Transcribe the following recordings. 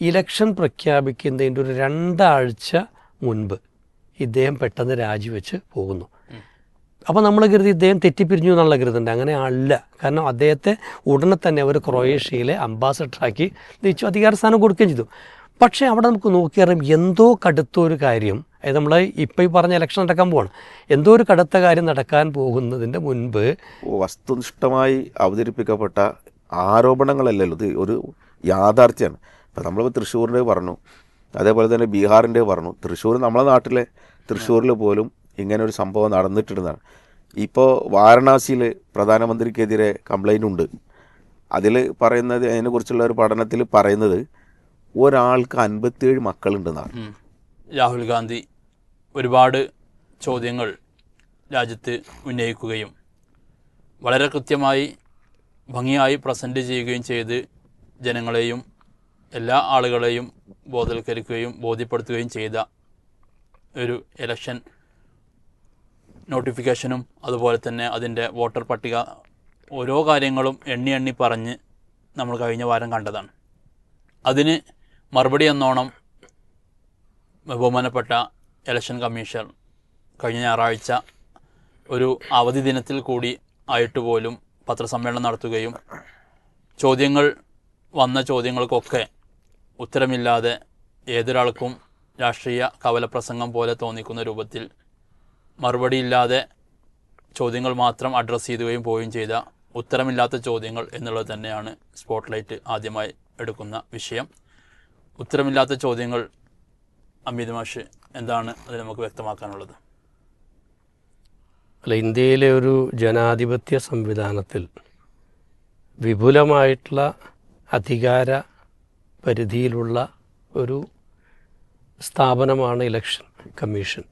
Election പ്രഖ്യാപിക്കുന്നതിന്റെ ഒരു രണ്ടാഴ്ച മുൻപ് ഇദ്ദേഹം പെട്ടെന്ന് രാജിവെച്ച് പോകുന്നു. അപ്പോൾ നമ്മൾ കരുതി ഇദ്ദേഹം തെറ്റിപ്പിരിഞ്ഞു എന്നുള്ള കരുതുന്നുണ്ട് അങ്ങനെ അല്ല. കാരണം അദ്ദേഹത്തെ ഉടനെ തന്നെ അവർ ക്രൊയേഷ്യയിലെ അംബാസഡറാക്കി നിശ്ചു അധികാര സ്ഥാനം കൊടുക്കുകയും ചെയ്തു. പക്ഷേ അവിടെ നമുക്ക് നോക്കിയറിയാം എന്തോ കടുത്തൊരു കാര്യം. അതായത് നമ്മൾ ഇപ്പോൾ ഈ പറഞ്ഞ ഇലക്ഷൻ നടക്കാൻ പോവാണ്. എന്തോ ഒരു കടുത്ത കാര്യം നടക്കാൻ പോകുന്നതിന്റെ മുൻപ് വസ്തുനിഷ്ഠമായി അവതരിപ്പിക്കപ്പെട്ട ആരോപണങ്ങളല്ലല്ലോ. ഇത് ഒരു യാഥാർത്ഥ്യമാണ്. ഇപ്പം നമ്മളിപ്പോൾ തൃശ്ശൂരിന്റെ പറഞ്ഞു. അതേപോലെ തന്നെ ബീഹാറിന്റെ പറഞ്ഞു. തൃശ്ശൂർ നമ്മളെ നാട്ടിലെ തൃശ്ശൂരിൽ പോലും ഇങ്ങനെ ഒരു സംഭവം നടന്നിട്ടുണ്ടെന്നാണ്. ഇപ്പോൾ വാരണാസിയിൽ പ്രധാനമന്ത്രിക്കെതിരെ കംപ്ലൈന്റ് ഉണ്ട്. അതിൽ പറയുന്നത് അതിനെക്കുറിച്ചുള്ള ഒരു പഠനത്തിൽ പറയുന്നത് ഒരാൾക്ക് അൻപത്തിയേഴ് മക്കളുണ്ടെന്നാണ്. രാഹുൽ ഗാന്ധി ഒരുപാട് ചോദ്യങ്ങൾ രാജ്യത്ത് ഉന്നയിക്കുകയും വളരെ കൃത്യമായി ഭംഗിയായി പ്രസന്റ് ചെയ്യുകയും ചെയ്ത് ജനങ്ങളെയും എല്ലാ ആളുകളെയും ബോധവൽക്കരിക്കുകയും ബോധ്യപ്പെടുത്തുകയും ചെയ്ത ഒരു ഇലക്ഷൻ നോട്ടിഫിക്കേഷനും അതുപോലെ തന്നെ അതിന്റെ വോട്ടർ പട്ടിക ഓരോ കാര്യങ്ങളും എണ്ണി എണ്ണി പറഞ്ഞ് നമ്മൾ കഴിഞ്ഞ വാരം കണ്ടതാണ്. അതിന് മറുപടി എന്നോണം ബഹുമാനപ്പെട്ട ഇലക്ഷൻ കമ്മീഷൻ കഴിഞ്ഞ ഞായറാഴ്ച ഒരു അവധി ദിനത്തിൽ കൂടി ആയിട്ട് പോലും പത്രസമ്മേളനം നടത്തുകയും ചോദ്യങ്ങൾ വന്ന ചോദ്യങ്ങൾക്കൊക്കെ ഉത്തരമില്ലാതെ ഏതൊരാൾക്കും രാഷ്ട്രീയ കവലപ്രസംഗം പോലെ തോന്നിക്കുന്ന രൂപത്തിൽ മറുപടിയില്ലാതെ ചോദ്യങ്ങൾ മാത്രം അഡ്രസ്സ് ചെയ്യുകയും പോവുകയും ചെയ്ത ഉത്തരമില്ലാത്ത ചോദ്യങ്ങൾ എന്നുള്ളത് തന്നെയാണ് സ്പോട്ട്ലൈറ്റ് ആദ്യമായി എടുക്കുന്ന വിഷയം. ഉത്തരമില്ലാത്ത ചോദ്യങ്ങൾ അമിത് മാഷ് എന്താണ് അത് നമുക്ക് വ്യക്തമാക്കാനുള്ളത്? അല്ല ഇന്ത്യയിലെ ഒരു ജനാധിപത്യ സംവിധാനത്തിൽ വിപുലമായിട്ടുള്ള അധികാര പരിധിയിലുള്ള ഒരു സ്ഥാപനമാണ് ഇലക്ഷൻ കമ്മീഷൻ.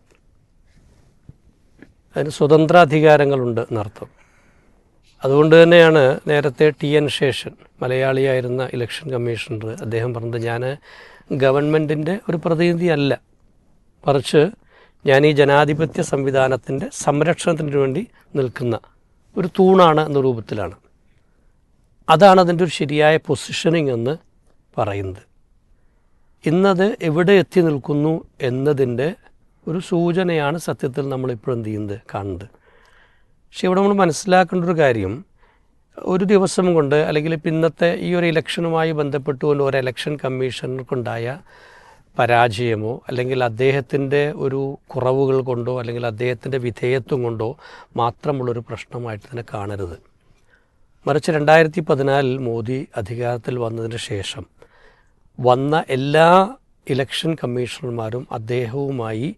അതിന് സ്വതന്ത്ര അധികാരങ്ങളുണ്ട് എന്നർത്ഥം. അതുകൊണ്ട് തന്നെയാണ് നേരത്തെ ടി എൻ ശേഷൻ മലയാളിയായിരുന്ന ഇലക്ഷൻ കമ്മീഷണർ അദ്ദേഹം പറഞ്ഞത് ഞാൻ ഗവൺമെന്റിന്റെ ഒരു പ്രതിനിധിയല്ല. മറിച്ച് ഞാൻ ഈ ജനാധിപത്യ സംവിധാനത്തിന്റെ സംരക്ഷണത്തിന് വേണ്ടി നിൽക്കുന്ന ഒരു തൂണാണ് എന്ന രൂപത്തിലാണ്. അതാണ് അതിന്റെ ഒരു ശരിയായ പൊസിഷനിങ് എന്ന് പറയുന്നത്. ഇന്നത് എവിടെ എത്തി നിൽക്കുന്നു എന്നതിന്റെ ഒരു സൂചനയാണ് സത്യത്തിൽ നമ്മളിപ്പോൾ എന്ത് ചെയ്യുന്നത്? കാണുന്നത്. പക്ഷേ ഇവിടെ നമ്മൾ മനസ്സിലാക്കേണ്ട ഒരു കാര്യം ഒരു ദിവസം കൊണ്ട് അല്ലെങ്കിൽ ഇന്നത്തെ ഈ ഒരു ഇലക്ഷനുമായി ബന്ധപ്പെട്ടുകൊണ്ട് ഒരു ഇലക്ഷൻ കമ്മീഷണർക്കുണ്ടായ പരാജയമോ അല്ലെങ്കിൽ അദ്ദേഹത്തിന്റെ ഒരു കുറവുകൾ കൊണ്ടോ അല്ലെങ്കിൽ അദ്ദേഹത്തിന്റെ വിധേയത്വം കൊണ്ടോ മാത്രമുള്ളൊരു പ്രശ്നമായിട്ട് തന്നെ കാണരുത്. മറിച്ച് രണ്ടായിരത്തി പതിനാലിൽ മോദി അധികാരത്തിൽ വന്നതിന് ശേഷം വന്ന എല്ലാ ഇലക്ഷൻ കമ്മീഷണർമാരും അദ്ദേഹവുമായി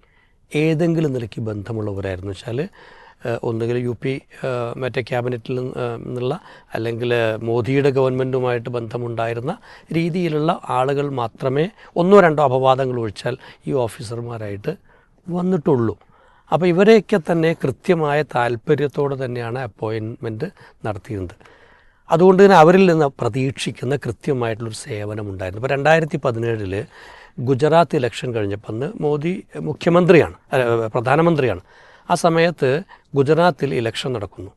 ഏതെങ്കിലും നിലയ്ക്ക് ബന്ധമുള്ളവരായിരുന്നു. വെച്ചാൽ ഒന്നുകിൽ യു പി മറ്റേ ക്യാബിനറ്റിൽ നിന്നുള്ള അല്ലെങ്കിൽ മോദിയുടെ ഗവൺമെന്റുമായിട്ട് ബന്ധമുണ്ടായിരുന്ന രീതിയിലുള്ള ആളുകൾ മാത്രമേ ഒന്നോ രണ്ടോ അപവാദങ്ങൾ ഒഴിച്ചാൽ ഈ ഓഫീസർമാരായിട്ട് വന്നിട്ടുള്ളൂ. അപ്പോൾ ഇവരെയൊക്കെ തന്നെ കൃത്യമായ താല്പര്യത്തോടെ തന്നെയാണ് അപ്പോയിൻമെന്റ് നടത്തിയിരുന്നത്. അതുകൊണ്ട് തന്നെ അവരിൽ നിന്ന് പ്രതീക്ഷിക്കുന്ന കൃത്യമായിട്ടുള്ളൊരു സേവനം ഉണ്ടായിരുന്നു ഇപ്പോൾ രണ്ടായിരത്തി പതിനേഴിൽ ഗുജറാത്ത് ഇലക്ഷൻ കഴിഞ്ഞപ്പോൾ അന്ന് മോദി മുഖ്യമന്ത്രിയാണ് പ്രധാനമന്ത്രിയാണ്. ആ സമയത്ത് ഗുജറാത്തിൽ ഇലക്ഷൻ നടക്കുന്നു.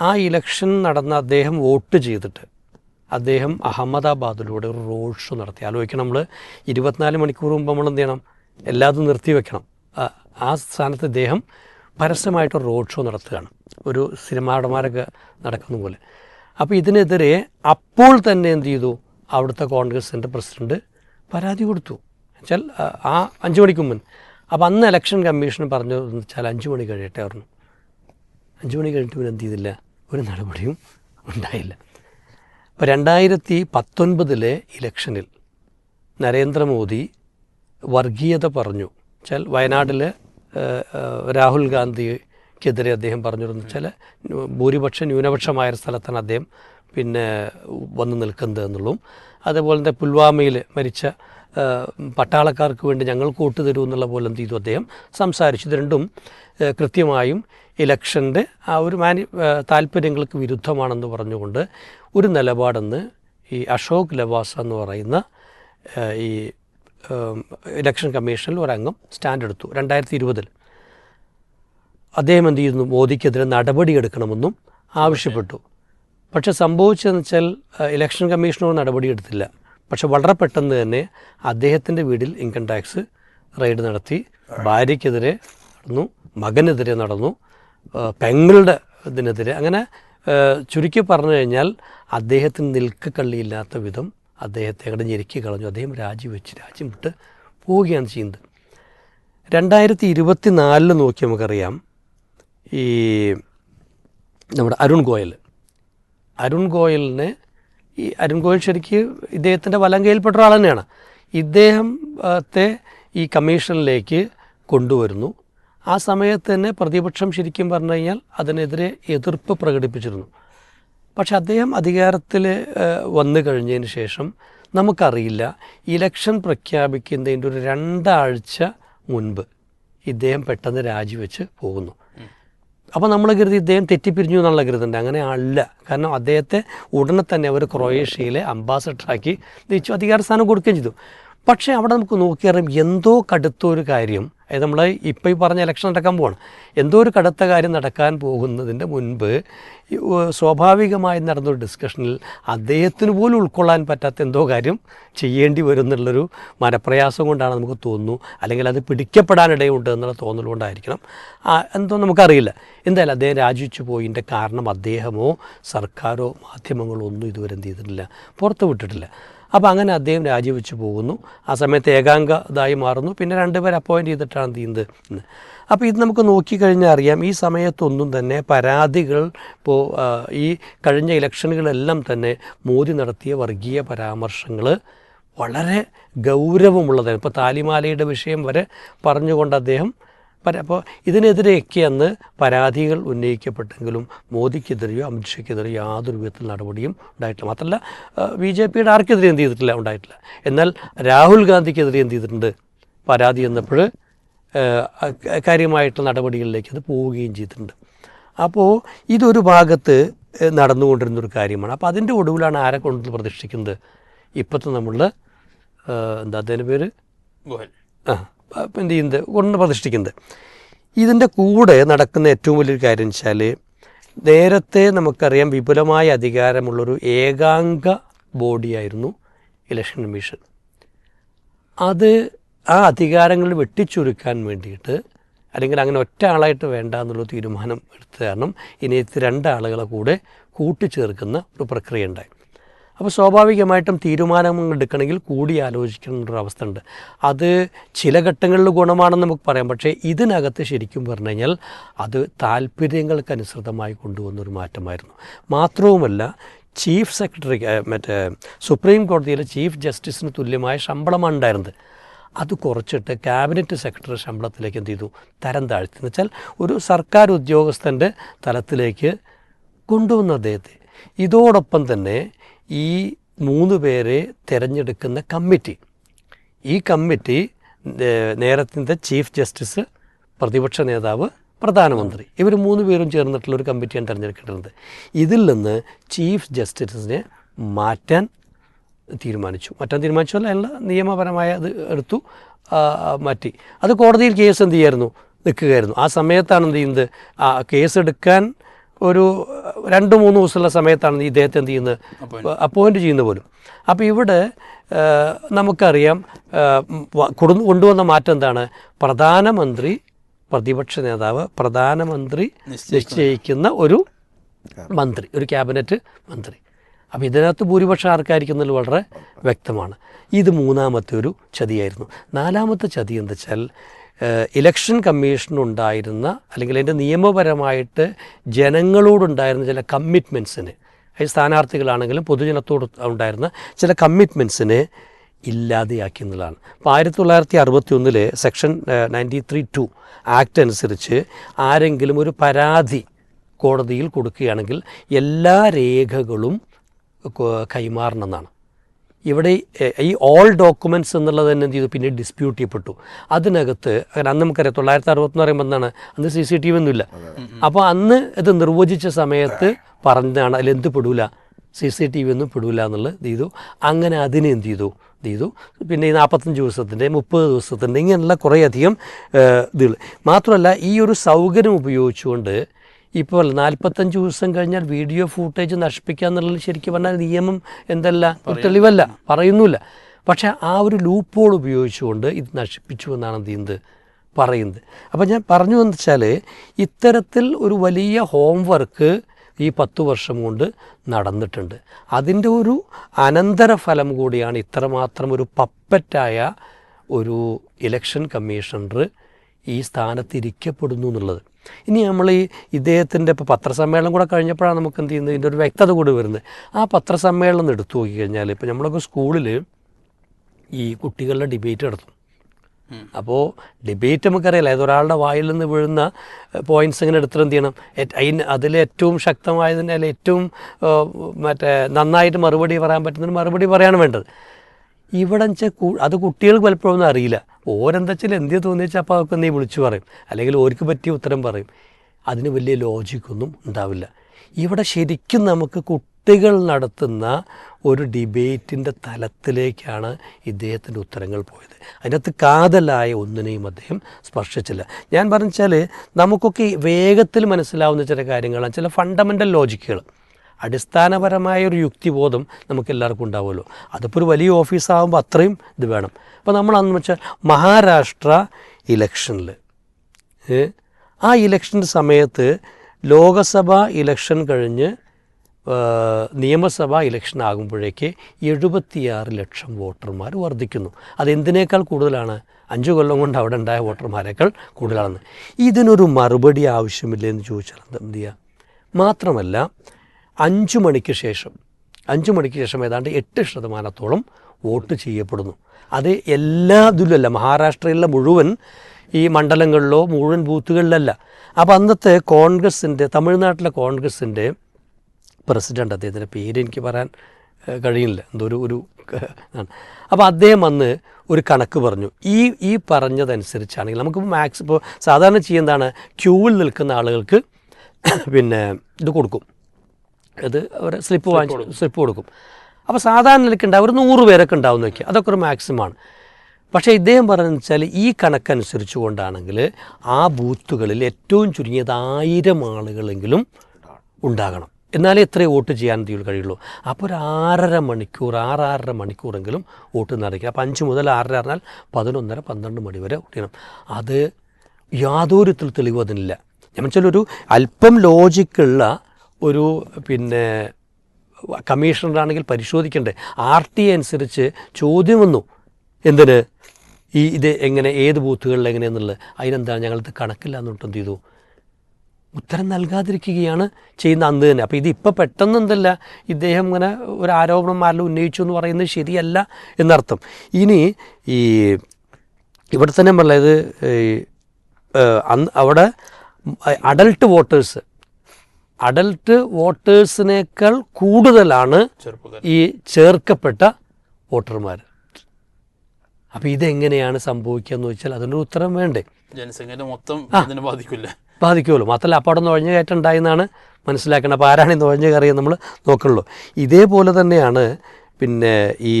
ആ ഇലക്ഷൻ നടന്ന അദ്ദേഹം വോട്ട് ചെയ്തിട്ട് അദ്ദേഹം അഹമ്മദാബാദിലൂടെ ഒരു റോഡ് ഷോ നടത്തി. ആലോചിക്കണം നമ്മൾ ഇരുപത്തിനാല് മണിക്കൂർ മുമ്പ് നമ്മൾ എന്ത് ചെയ്യണം? എല്ലാതും നിർത്തിവെക്കണം ആ- സ്ഥാനത്ത് അദ്ദേഹം പരസ്യമായിട്ട് റോഡ് ഷോ നടത്തുകയാണ്. ഒരു സിനിമാടന്മാരൊക്കെ നടക്കുന്ന പോലെ. അപ്പോൾ ഇതിനെതിരെ അപ്പോൾ തന്നെ എന്ത് ചെയ്തു? അവിടുത്തെ കോൺഗ്രസിന്റെ പ്രസിഡന്റ് പരാതി കൊടുത്തു. വെച്ചാൽ ആ, അഞ്ച് മണിക്ക് മുമ്പ്. അപ്പോൾ അന്ന് ഇലക്ഷൻ കമ്മീഷൻ പറഞ്ഞു വെച്ചാൽ അഞ്ച് മണി കഴിയട്ടെ പറഞ്ഞു. അഞ്ച് മണി കഴിഞ്ഞിട്ട് പിന്നെ എന്ത് ചെയ്തില്ല? ഒരു നടപടിയും ഉണ്ടായില്ല. അപ്പോൾ രണ്ടായിരത്തി പത്തൊൻപതിലെ ഇലക്ഷനിൽ നരേന്ദ്രമോദി വർഗീയത പറഞ്ഞു. വെച്ചാൽ വയനാട്ടിൽ രാഹുൽ ഗാന്ധിക്കെതിരെ അദ്ദേഹം പറഞ്ഞിരുന്നു. വെച്ചാൽ ഭൂരിപക്ഷ ന്യൂനപക്ഷമായ സ്ഥലത്താണ് അദ്ദേഹം പിന്നെ വന്നു നിൽക്കുന്നത് എന്നുള്ളതും. അതേപോലെ തന്നെ പുൽവാമയിൽ മരിച്ച പട്ടാളക്കാർക്ക് വേണ്ടി ഞങ്ങൾക്ക് വോട്ട് തരൂ എന്നുള്ള പോലെ എന്ത് ചെയ്തു അദ്ദേഹം സംസാരിച്ചു. ഇത് രണ്ടും കൃത്യമായും ഇലക്ഷന്റെ ആ ഒരു മാനി താല്പര്യങ്ങൾക്ക് വിരുദ്ധമാണെന്ന് പറഞ്ഞുകൊണ്ട് ഒരു നിലപാടെന്ന് ഈ അശോക് ലവാസ എന്ന് പറയുന്ന ഈ ഇലക്ഷൻ കമ്മീഷനിൽ ഒരംഗം സ്റ്റാൻഡ് എടുത്തു രണ്ടായിരത്തി ഇരുപതിൽ അദ്ദേഹം എന്ത് ചെയ്യുന്നു? മോദിക്കെതിരെ നടപടിയെടുക്കണമെന്നും ആവശ്യപ്പെട്ടു. പക്ഷെ സംഭവിച്ചതെന്ന് വെച്ചാൽ ഇലക്ഷൻ കമ്മീഷനോട് നടപടിയെടുത്തില്ല പക്ഷെ വളരെ പെട്ടെന്ന് തന്നെ അദ്ദേഹത്തിന്റെ വീട്ടിൽ ഇൻകം ടാക്സ് റെയ്ഡ് നടത്തി. ഭാര്യയ്ക്കെതിരെ നടന്നു മകനെതിരെ നടന്നു പെങ്ങളുടെ ഇതിനെതിരെ. അങ്ങനെ ചുരുക്കി പറഞ്ഞു കഴിഞ്ഞാൽ അദ്ദേഹത്തിന് നിൽക്കക്കള്ളിയില്ലാത്ത വിധം അദ്ദേഹത്തെ അങ്ങോട്ട് ഞെരുക്കി കളഞ്ഞു. അദ്ദേഹം രാജിവെച്ച് രാജ്യം വിട്ട് പോവുകയാണ് ചെയ്യുന്നത്. രണ്ടായിരത്തി ഇരുപത്തി നാലിൽ നോക്കി നമുക്കറിയാം ഈ നമ്മുടെ അരുൺ ഗോയൽ. അരുൺ ഗോയലിനെ ഈ അരുൺ ഗോയൽ ശരിക്ക് ഇദ്ദേഹത്തിന്റെ വലം കയ്യിൽപ്പെട്ട ഒരാൾ തന്നെയാണ്. ഇദ്ദേഹത്തെ ഈ കമ്മീഷനിലേക്ക് കൊണ്ടുവരുന്നു. ആ സമയത്ത് തന്നെ പ്രതിപക്ഷം ശരിക്കും പറഞ്ഞു കഴിഞ്ഞാൽ അതിനെതിരെ എതിർപ്പ് പ്രകടിപ്പിച്ചിരുന്നു. പക്ഷെ അദ്ദേഹം അധികാരത്തിൽ വന്നു കഴിഞ്ഞതിന് ശേഷം നമുക്കറിയില്ല ഇലക്ഷൻ പ്രഖ്യാപിക്കുന്നതിന്റെ ഒരു രണ്ടാഴ്ച മുൻപ് ഇദ്ദേഹം പെട്ടെന്ന് രാജിവെച്ച് പോകുന്നു. അപ്പോൾ നമ്മൾ കരുതി ഇദ്ദേഹം തെറ്റിപ്പിരിഞ്ഞു എന്നുള്ള കരുതുന്നുണ്ട് അങ്ങനെ അല്ല. കാരണം അദ്ദേഹത്തെ ഉടനെ തന്നെ അവർ ക്രൊയേഷ്യയിലെ അംബാസഡറാക്കി നിശ്ചു അധികാര സ്ഥാനം കൊടുക്കുകയും ചെയ്തു. പക്ഷേ അവിടെ നമുക്ക് നോക്കിയറിയാം എന്തോ കടുത്തൊരു കാര്യം. അതായത് നമ്മൾ ഇപ്പോൾ ഈ പറഞ്ഞ ഇലക്ഷൻ നടക്കാൻ പോവാണ്. എന്തോ ഒരു കടുത്ത കാര്യം നടക്കാൻ പോകുന്നതിന്റെ മുൻപ് സ്വാഭാവികമായി നടന്നൊരു ഡിസ്കഷനിൽ അദ്ദേഹത്തിന് പോലും ഉൾക്കൊള്ളാൻ പറ്റാത്ത എന്തോ കാര്യം ചെയ്യേണ്ടി വരും എന്നുള്ളൊരു മനപ്രയാസം കൊണ്ടാണ് നമുക്ക് തോന്നുന്നു. അല്ലെങ്കിൽ അത് പിടിക്കപ്പെടാനിടയുണ്ട് എന്നുള്ള തോന്നൽ കൊണ്ടായിരിക്കണം. എന്തോ നമുക്കറിയില്ല. എന്തായാലും അദ്ദേഹം രാജിവെച്ചു പോയതിന്റെ കാരണം അദ്ദേഹമോ സർക്കാരോ മാധ്യമങ്ങളോ ഒന്നും ഇതുവരെ എന്ത് ചെയ്തിട്ടില്ല. പുറത്തു വിട്ടിട്ടില്ല അപ്പോൾ അങ്ങനെ അദ്ദേഹം രാജിവെച്ച് പോകുന്നു. ആ സമയത്ത് ഏകാംഗതായി മാറുന്നു. പിന്നെ രണ്ടുപേർ അപ്പോയിന്റ് ചെയ്തിട്ടാണ് തീയുന്നത് അപ്പോൾ ഇത് നമുക്ക് നോക്കിക്കഴിഞ്ഞാൽ അറിയാം. ഈ സമയത്തൊന്നും തന്നെ പരാതികൾ ഇപ്പോൾ ഈ കഴിഞ്ഞ ഇലക്ഷനുകളെല്ലാം തന്നെ മോദി നടത്തിയ വർഗീയ പരാമർശങ്ങൾ വളരെ ഗൗരവമുള്ളതാണ് ഇപ്പോൾ താലിമാലയുടെ വിഷയം വരെ പറഞ്ഞുകൊണ്ട് അദ്ദേഹം പര അപ്പോൾ ഇതിനെതിരെയൊക്കെ അന്ന് പരാതികൾ ഉന്നയിക്കപ്പെട്ടെങ്കിലും മോദിക്കെതിരെയോ അമിത്ഷയ്ക്കെതിരെയോ യാതൊരു വിധത്തിൽ നടപടിയും ഉണ്ടായിട്ടില്ല. മാത്രമല്ല ബി ജെ പിയുടെ ആർക്കെതിരെ എന്ത് ചെയ്തിട്ടില്ല? ഉണ്ടായിട്ടില്ല. എന്നാൽ രാഹുൽ ഗാന്ധിക്കെതിരെ എന്ത് ചെയ്തിട്ടുണ്ട്? പരാതി എന്നപ്പോൾ കാര്യമായിട്ടുള്ള നടപടികളിലേക്ക് അത് പോവുകയും ചെയ്തിട്ടുണ്ട്. അപ്പോൾ ഇതൊരു ഭാഗത്ത് നടന്നുകൊണ്ടിരുന്നൊരു കാര്യമാണ്. അപ്പോൾ അതിന്റെ ഒടുവിലാണ് ആരെ കൊണ്ട് പ്രതിഷ്ഠിക്കുന്നത് ഇപ്പോഴത്തെ നമ്മളുടെ എന്താ അതിന്റെ പേര്? ഗോഹൽ ആ എന്ത് ചെയ്യുന്നത് കൊണ്ട് പ്രതിഷ്ഠിക്കുന്നത്. ഇതിന്റെ കൂടെ നടക്കുന്ന ഏറ്റവും വലിയൊരു കാര്യം വെച്ചാൽ നേരത്തെ നമുക്കറിയാം വിപുലമായ അധികാരമുള്ളൊരു ഏകാംഗ ബോഡിയായിരുന്നു ഇലക്ഷൻ കമ്മീഷൻ. അത് ആ അധികാരങ്ങൾ വെട്ടിച്ചുരുക്കാൻ വേണ്ടിയിട്ട് അല്ലെങ്കിൽ അങ്ങനെ ഒറ്റ ആളായിട്ട് വേണ്ട എന്നുള്ള തീരുമാനം എടുത്ത കാരണം ഇനി രണ്ട് രണ്ടാളുകളെ കൂടെ കൂട്ടിച്ചേർക്കുന്ന ഒരു പ്രക്രിയ ഉണ്ടായി. അപ്പോൾ സ്വാഭാവികമായിട്ടും തീരുമാനങ്ങൾ എടുക്കണമെങ്കിൽ കൂടി ആലോചിക്കേണ്ട അവസ്ഥ ഉണ്ട്. അത് ചില ഘട്ടങ്ങളിൽ ഗുണമാണെന്ന് നമുക്ക് പറയാം. പക്ഷേ ഇതിനകത്ത് ശരിക്കും പറഞ്ഞു കഴിഞ്ഞാൽ അത് താല്പര്യങ്ങൾക്കനുസൃതമായി കൊണ്ടുവന്നൊരു മാറ്റമായിരുന്നു. മാത്രവുമല്ല ചീഫ് സെക്രട്ടറി മറ്റേ സുപ്രീം കോടതിയിലെ ചീഫ് ജസ്റ്റിസിന് തുല്യമായ ശമ്പളമാണ് ഉണ്ടായിരുന്നത്. അത് കുറച്ചിട്ട് ക്യാബിനറ്റ് സെക്രട്ടറി ശമ്പളത്തിലേക്ക് എന്ത് ചെയ്തു? തരം താഴ്ത്തി. എന്ന് വെച്ചാൽ ഒരു സർക്കാർ ഉദ്യോഗസ്ഥന്റെ തലത്തിലേക്ക് കൊണ്ടുവന്ന അദ്ദേഹത്തെ. ഇതോടൊപ്പം തന്നെ ഈ മൂന്ന് പേരെ തിരഞ്ഞെടുക്കുന്ന കമ്മിറ്റി. ഈ കമ്മിറ്റി നേരത്തെ ചീഫ് ജസ്റ്റിസ് പ്രതിപക്ഷ നേതാവ് പ്രധാനമന്ത്രി. ഇവർ മൂന്ന് പേരും ചേർന്നിട്ടുള്ള ഒരു കമ്മിറ്റിയാണ് തിരഞ്ഞെടുക്കേണ്ടത് ഇതിൽ നിന്ന് ചീഫ് ജസ്റ്റിസിനെ മാറ്റാൻ തീരുമാനിച്ചു. മാറ്റാൻ തീരുമാനിച്ചല്ല അതിനുള്ള നിയമപരമായ അത് എടുത്തു മാറ്റി. അത് കോടതിയിൽ കേസ് എന്ത് ചെയ്യായിരുന്നു? നിൽക്കുകയായിരുന്നു. ആ സമയത്താണ് എന്ത് ചെയ്യുന്നത്? ആ കേസ് എടുക്കാൻ ഒരു രണ്ട് മൂന്ന് ദിവസമുള്ള സമയത്താണ് ഇദ്ദേഹത്തെ എന്ത് ചെയ്യുന്നത്? അപ്പോയിന്റ് ചെയ്യുന്ന പോലും. അപ്പോൾ ഇവിടെ നമുക്കറിയാം കൊടു- കൊണ്ടുവന്ന മാറ്റം എന്താണ്? പ്രധാനമന്ത്രി പ്രതിപക്ഷ നേതാവ് പ്രധാനമന്ത്രി നിശ്ചയിക്കുന്ന ഒരു മന്ത്രി ഒരു ക്യാബിനറ്റ് മന്ത്രി. അപ്പോൾ ഇതിനകത്ത് ഭൂരിപക്ഷം ആർക്കായിരിക്കും എന്നുള്ളത് വളരെ വ്യക്തമാണ്. ഇത് മൂന്നാമത്തെ ഒരു ചതിയായിരുന്നു. നാലാമത്തെ ചതി എന്താ വെച്ചാൽ ഇലക്ഷൻ കമ്മീഷനുണ്ടായിരുന്ന അല്ലെങ്കിൽ അതിന്റെ നിയമപരമായിട്ട് ജനങ്ങളോടുണ്ടായിരുന്ന ചില കമ്മിറ്റ്മെന്റ്സിന് അത് സ്ഥാനാർത്ഥികളാണെങ്കിലും പൊതുജനത്തോട് ഉണ്ടായിരുന്ന ചില കമ്മിറ്റ്മെൻസിന് ഇല്ലാതെയാക്കി എന്നുള്ളതാണ്. അപ്പോൾ ആയിരത്തി തൊള്ളായിരത്തി അറുപത്തി ഒന്നിലെ section ninety three two act അനുസരിച്ച് ആരെങ്കിലും ഒരു പരാതി കോടതിയിൽ കൊടുക്കുകയാണെങ്കിൽ എല്ലാ രേഖകളും കൈമാറണമെന്നാണ് ഇവിടെ ഈ ഓൾ ഡോക്യുമെന്റ്സ് എന്നുള്ളത് തന്നെ എന്ത് ചെയ്തു? പിന്നെ ഡിസ്പ്യൂട്ട് ചെയ്യപ്പെട്ടു. അതിനകത്ത് അന്ന് നമുക്കറിയാം തൊള്ളായിരത്തി അറുപത്തൊന്ന് പറയുമ്പോൾ എന്താണ് അന്ന് സി സി ടി വി ഒന്നുമില്ല അപ്പോൾ അന്ന് ഇത് നിർവചിച്ച സമയത്ത് പറഞ്ഞതാണ് അതിൽ എന്ത് പെടൂല? സി സി ടി വി ഒന്നും പെടൂല എന്നുള്ളത് ഇത് ചെയ്തു. അങ്ങനെ അതിനെ എന്ത് ചെയ്തു? ഇത് ചെയ്തു. പിന്നെ ഈ നാൽപ്പത്തഞ്ച് ദിവസത്തിന്റെ മുപ്പത് ദിവസത്തിന്റെ ഇങ്ങനെയുള്ള കുറേയധികം ഇതുകൾ. മാത്രമല്ല ഈ ഒരു സൗകര്യം ഉപയോഗിച്ചുകൊണ്ട് ഇപ്പോൾ നാൽപ്പത്തഞ്ച് ദിവസം കഴിഞ്ഞാൽ വീഡിയോ ഫൂട്ടേജ് നശിപ്പിക്കുക എന്നുള്ളത് ശരിക്കും പറഞ്ഞാൽ നിയമം എന്തല്ല തെളിവല്ല പറയുന്നില്ല. പക്ഷേ ആ ഒരു ലൂപ്പോൾ ഉപയോഗിച്ചുകൊണ്ട് ഇത് നശിപ്പിച്ചു എന്നാണ് എന്ത് പറയുന്നത്. അപ്പോൾ ഞാൻ പറഞ്ഞു എന്ന് വെച്ചാൽ ഇത്തരത്തിൽ ഒരു വലിയ ഹോംവർക്ക് ഈ പത്തു വർഷം കൊണ്ട് നടന്നിട്ടുണ്ട്. അതിന്റെ ഒരു അനന്തരഫലം കൂടിയാണ് ഇത്രമാത്രം ഒരു പപ്പറ്റായ ഒരു ഇലക്ഷൻ കമ്മീഷണർ ഈ സ്ഥാനത്ത് ഇരിക്കപ്പെടുന്നു എന്നുള്ളത്. ഇനി നമ്മൾ ഈ ഇദ്ദേഹത്തിന്റെ ഇപ്പോൾ പത്രസമ്മേളനം കൂടെ കഴിഞ്ഞപ്പോഴാണ് നമുക്ക് എന്ത് ചെയ്യുന്നത്? ഇതിന്റെ ഒരു വ്യക്തത കൂടി വരുന്നത്. ആ പത്രസമ്മേളനം എടുത്തു നോക്കിക്കഴിഞ്ഞാൽ ഇപ്പോൾ നമ്മളൊക്കെ സ്കൂളിൽ ഈ കുട്ടികളുടെ ഡിബേറ്റ് നടത്തും. അപ്പോൾ ഡിബേറ്റ് നമുക്കറിയാലോ ഏതൊരാളുടെ വായിൽ നിന്ന് വീഴുന്ന പോയിന്റ്സ് ഇങ്ങനെ എടുത്തിട്ട് എന്ത് ചെയ്യണം? അതിന് അതിൽ ഏറ്റവും ശക്തമായതിന് അല്ലെ ഏറ്റവും മറ്റേ നന്നായിട്ട് മറുപടി പറയാൻ പറ്റുന്നതിന് മറുപടി പറയാണ് വേണ്ടത്. ഇവിടെ വെച്ചാൽ അത് കുട്ടികൾക്ക് പലപ്പോഴും ഒന്നും അറിയില്ല. ഓരെന്താ വെച്ചാൽ എന്തിയാ തോന്നിച്ചാൽ അപ്പോൾ അവർക്ക് നീ വിളിച്ചു പറയും. അല്ലെങ്കിൽ ഓർക്ക് പറ്റിയ ഉത്തരം പറയും. അതിന് വലിയ ലോജിക്കൊന്നും ഉണ്ടാവില്ല. ഇവിടെ ശരിക്കും നമുക്ക് കുട്ടികൾ നടത്തുന്ന ഒരു ഡിബേറ്റിന്റെ തലത്തിലേക്കാണ് ഇദ്ദേഹത്തിന്റെ ഉത്തരങ്ങൾ പോയത്. അതിനകത്ത് കാതലായ ഒന്നിനെയും അദ്ദേഹം സ്പർശിച്ചില്ല. ഞാൻ പറഞ്ഞാൽ നമുക്കൊക്കെ വേഗത്തിൽ മനസ്സിലാവുന്ന ചില കാര്യങ്ങളാണ് ചില ഫണ്ടമെന്റൽ ലോജിക്കുകൾ അടിസ്ഥാനപരമായ ഒരു യുക്തിബോധം നമുക്ക് എല്ലാവർക്കും ഉണ്ടാവുമല്ലോ. അതിപ്പോൾ ഒരു വലിയ ഓഫീസാകുമ്പോൾ അത്രയും ഇത് വേണം. അപ്പോൾ നമ്മൾ അന്ന് വെച്ചാൽ മഹാരാഷ്ട്ര ഇലക്ഷനിൽ ആ ഇലക്ഷന്റെ സമയത്ത് ലോകസഭ ഇലക്ഷൻ കഴിഞ്ഞ് നിയമസഭാ ഇലക്ഷൻ ആകുമ്പോഴേക്ക് എഴുപത്തിയാറ് ലക്ഷം വോട്ടർമാർ വർദ്ധിക്കുന്നു. അതെന്തിനേക്കാൾ കൂടുതലാണ്? അഞ്ച് കൊല്ലം കൊണ്ട് അവിടെ ഉണ്ടായ വോട്ടർമാരേക്കാൾ കൂടുതലാണെന്ന്. ഇതിനൊരു മറുപടി ആവശ്യമില്ല എന്ന് ചോദിച്ചാൽ എന്ത് ചെയ്യുക മാത്രമല്ല അഞ്ചു മണിക്ക് ശേഷം അഞ്ചു മണിക്ക് ശേഷം ഏതാണ്ട് എട്ട് ശതമാനത്തോളം വോട്ട് ചെയ്യപ്പെടുന്നു. അത് എല്ലാ ഇതിലുമല്ല മഹാരാഷ്ട്രയിലെ മുഴുവൻ ഈ മണ്ഡലങ്ങളിലോ മുഴുവൻ ബൂത്തുകളിലല്ല. അപ്പോൾ അന്നത്തെ കോൺഗ്രസിന്റെ തമിഴ്നാട്ടിലെ കോൺഗ്രസിന്റെ പ്രസിഡന്റ് അദ്ദേഹത്തിന്റെ പേര് എനിക്ക് പറയാൻ കഴിയില്ല എന്തോ ഒരു അപ്പോൾ അദ്ദേഹം അന്ന് ഒരു കണക്ക് പറഞ്ഞു. ഈ ഈ പറഞ്ഞതനുസരിച്ചാണെങ്കിൽ നമുക്ക് മാക്സ് സാധാരണ ചെയ്യുന്നതാണ് ക്യൂവിൽ നിൽക്കുന്ന ആളുകൾക്ക് പിന്നെ ഇത് കൊടുക്കും. ഇത് അവർ സ്ലിപ്പ് വാങ്ങിച്ച് സ്ലിപ്പ് കൊടുക്കും. അപ്പോൾ സാധാരണ നിലയ്ക്ക് ഉണ്ടാവും ഒരു നൂറ് പേരൊക്കെ ഉണ്ടാവും നോക്കി അതൊക്കെ ഒരു മാക്സിമമാണ് പക്ഷേ ഇദ്ദേഹം പറഞ്ഞതെന്ന് വെച്ചാൽ ഈ കണക്കനുസരിച്ച് കൊണ്ടാണെങ്കിൽ ആ ബൂത്തുകളിൽ ഏറ്റവും ചുരുങ്ങിയത് ആയിരം ആളുകളെങ്കിലും ഉണ്ടാകണം. എന്നാലേ എത്രയും വോട്ട് ചെയ്യാൻ കഴിയുള്ളൂ. അപ്പോൾ ഒരു ആറര മണിക്കൂർ ആറാറര മണിക്കൂറെങ്കിലും വോട്ട് നടക്കുക അപ്പോൾ അഞ്ച് മുതൽ ആറര പറഞ്ഞാൽ പതിനൊന്നര പന്ത്രണ്ട് മണി വരെ വോട്ട് ചെയ്യണം. അത് യാതൊരു തെളിവ് അതിനില്ല. ഞാൻ വെച്ചാൽ ഒരു അല്പം ലോജിക്കുള്ള ഒരു പിന്നെ കമ്മീഷണറാണെങ്കിൽ പരിശോധിക്കണ്ടേ? ആർ ടി അനുസരിച്ച് ചോദ്യം വന്നു. എന്തിന്? ഈ ഇത് എങ്ങനെ ഏത് ബൂത്തുകളിൽ എങ്ങനെയെന്നുള്ളത്. അതിനെന്താണ് ഞങ്ങളത് കണക്കില്ല എന്നിട്ട് എന്ത് ചെയ്തു? ഉത്തരം നൽകാതിരിക്കുകയാണ് ചെയ്യുന്ന അന്ന് തന്നെ. അപ്പോൾ ഇത് ഇപ്പോൾ പെട്ടെന്ന് എന്തല്ല? ഇദ്ദേഹം ഇങ്ങനെ ഒരു ആരോപണം ആരിലും ഉന്നയിച്ചു എന്ന് പറയുന്നത് ശരിയല്ല എന്നർത്ഥം. ഇനി ഈ ഇവിടെ തന്നെ ഏഹ്, അന്ന് അവിടെ അഡൾട്ട് വോട്ടേഴ്സ് അഡൽട്ട് വോട്ടേഴ്സിനേക്കാൾ കൂടുതലാണ് ഈ ചേർക്കപ്പെട്ട വോട്ടർമാർ. അപ്പോൾ ഇതെങ്ങനെയാണ് സംഭവിക്കുക എന്ന് വെച്ചാൽ അതിനൊരു ഉത്തരം വേണ്ടേ? ജനസംഖ്യയുടെ മൊത്തം ഇതിനെ ബാധിക്കില്ല? ബാധിക്കുമല്ലോ. മാത്രമല്ല അപ്പോൾ അവിടെ നുഴഞ്ഞു കയറ്റം ഉണ്ടായെന്നാണ് മനസ്സിലാക്കേണ്ടത്. അപ്പോൾ ആരാണ് ഈ നുഴഞ്ഞു കയറിയത് നമ്മൾ നോക്കണല്ലോ. ഇതേപോലെ തന്നെയാണ് പിന്നെ ഈ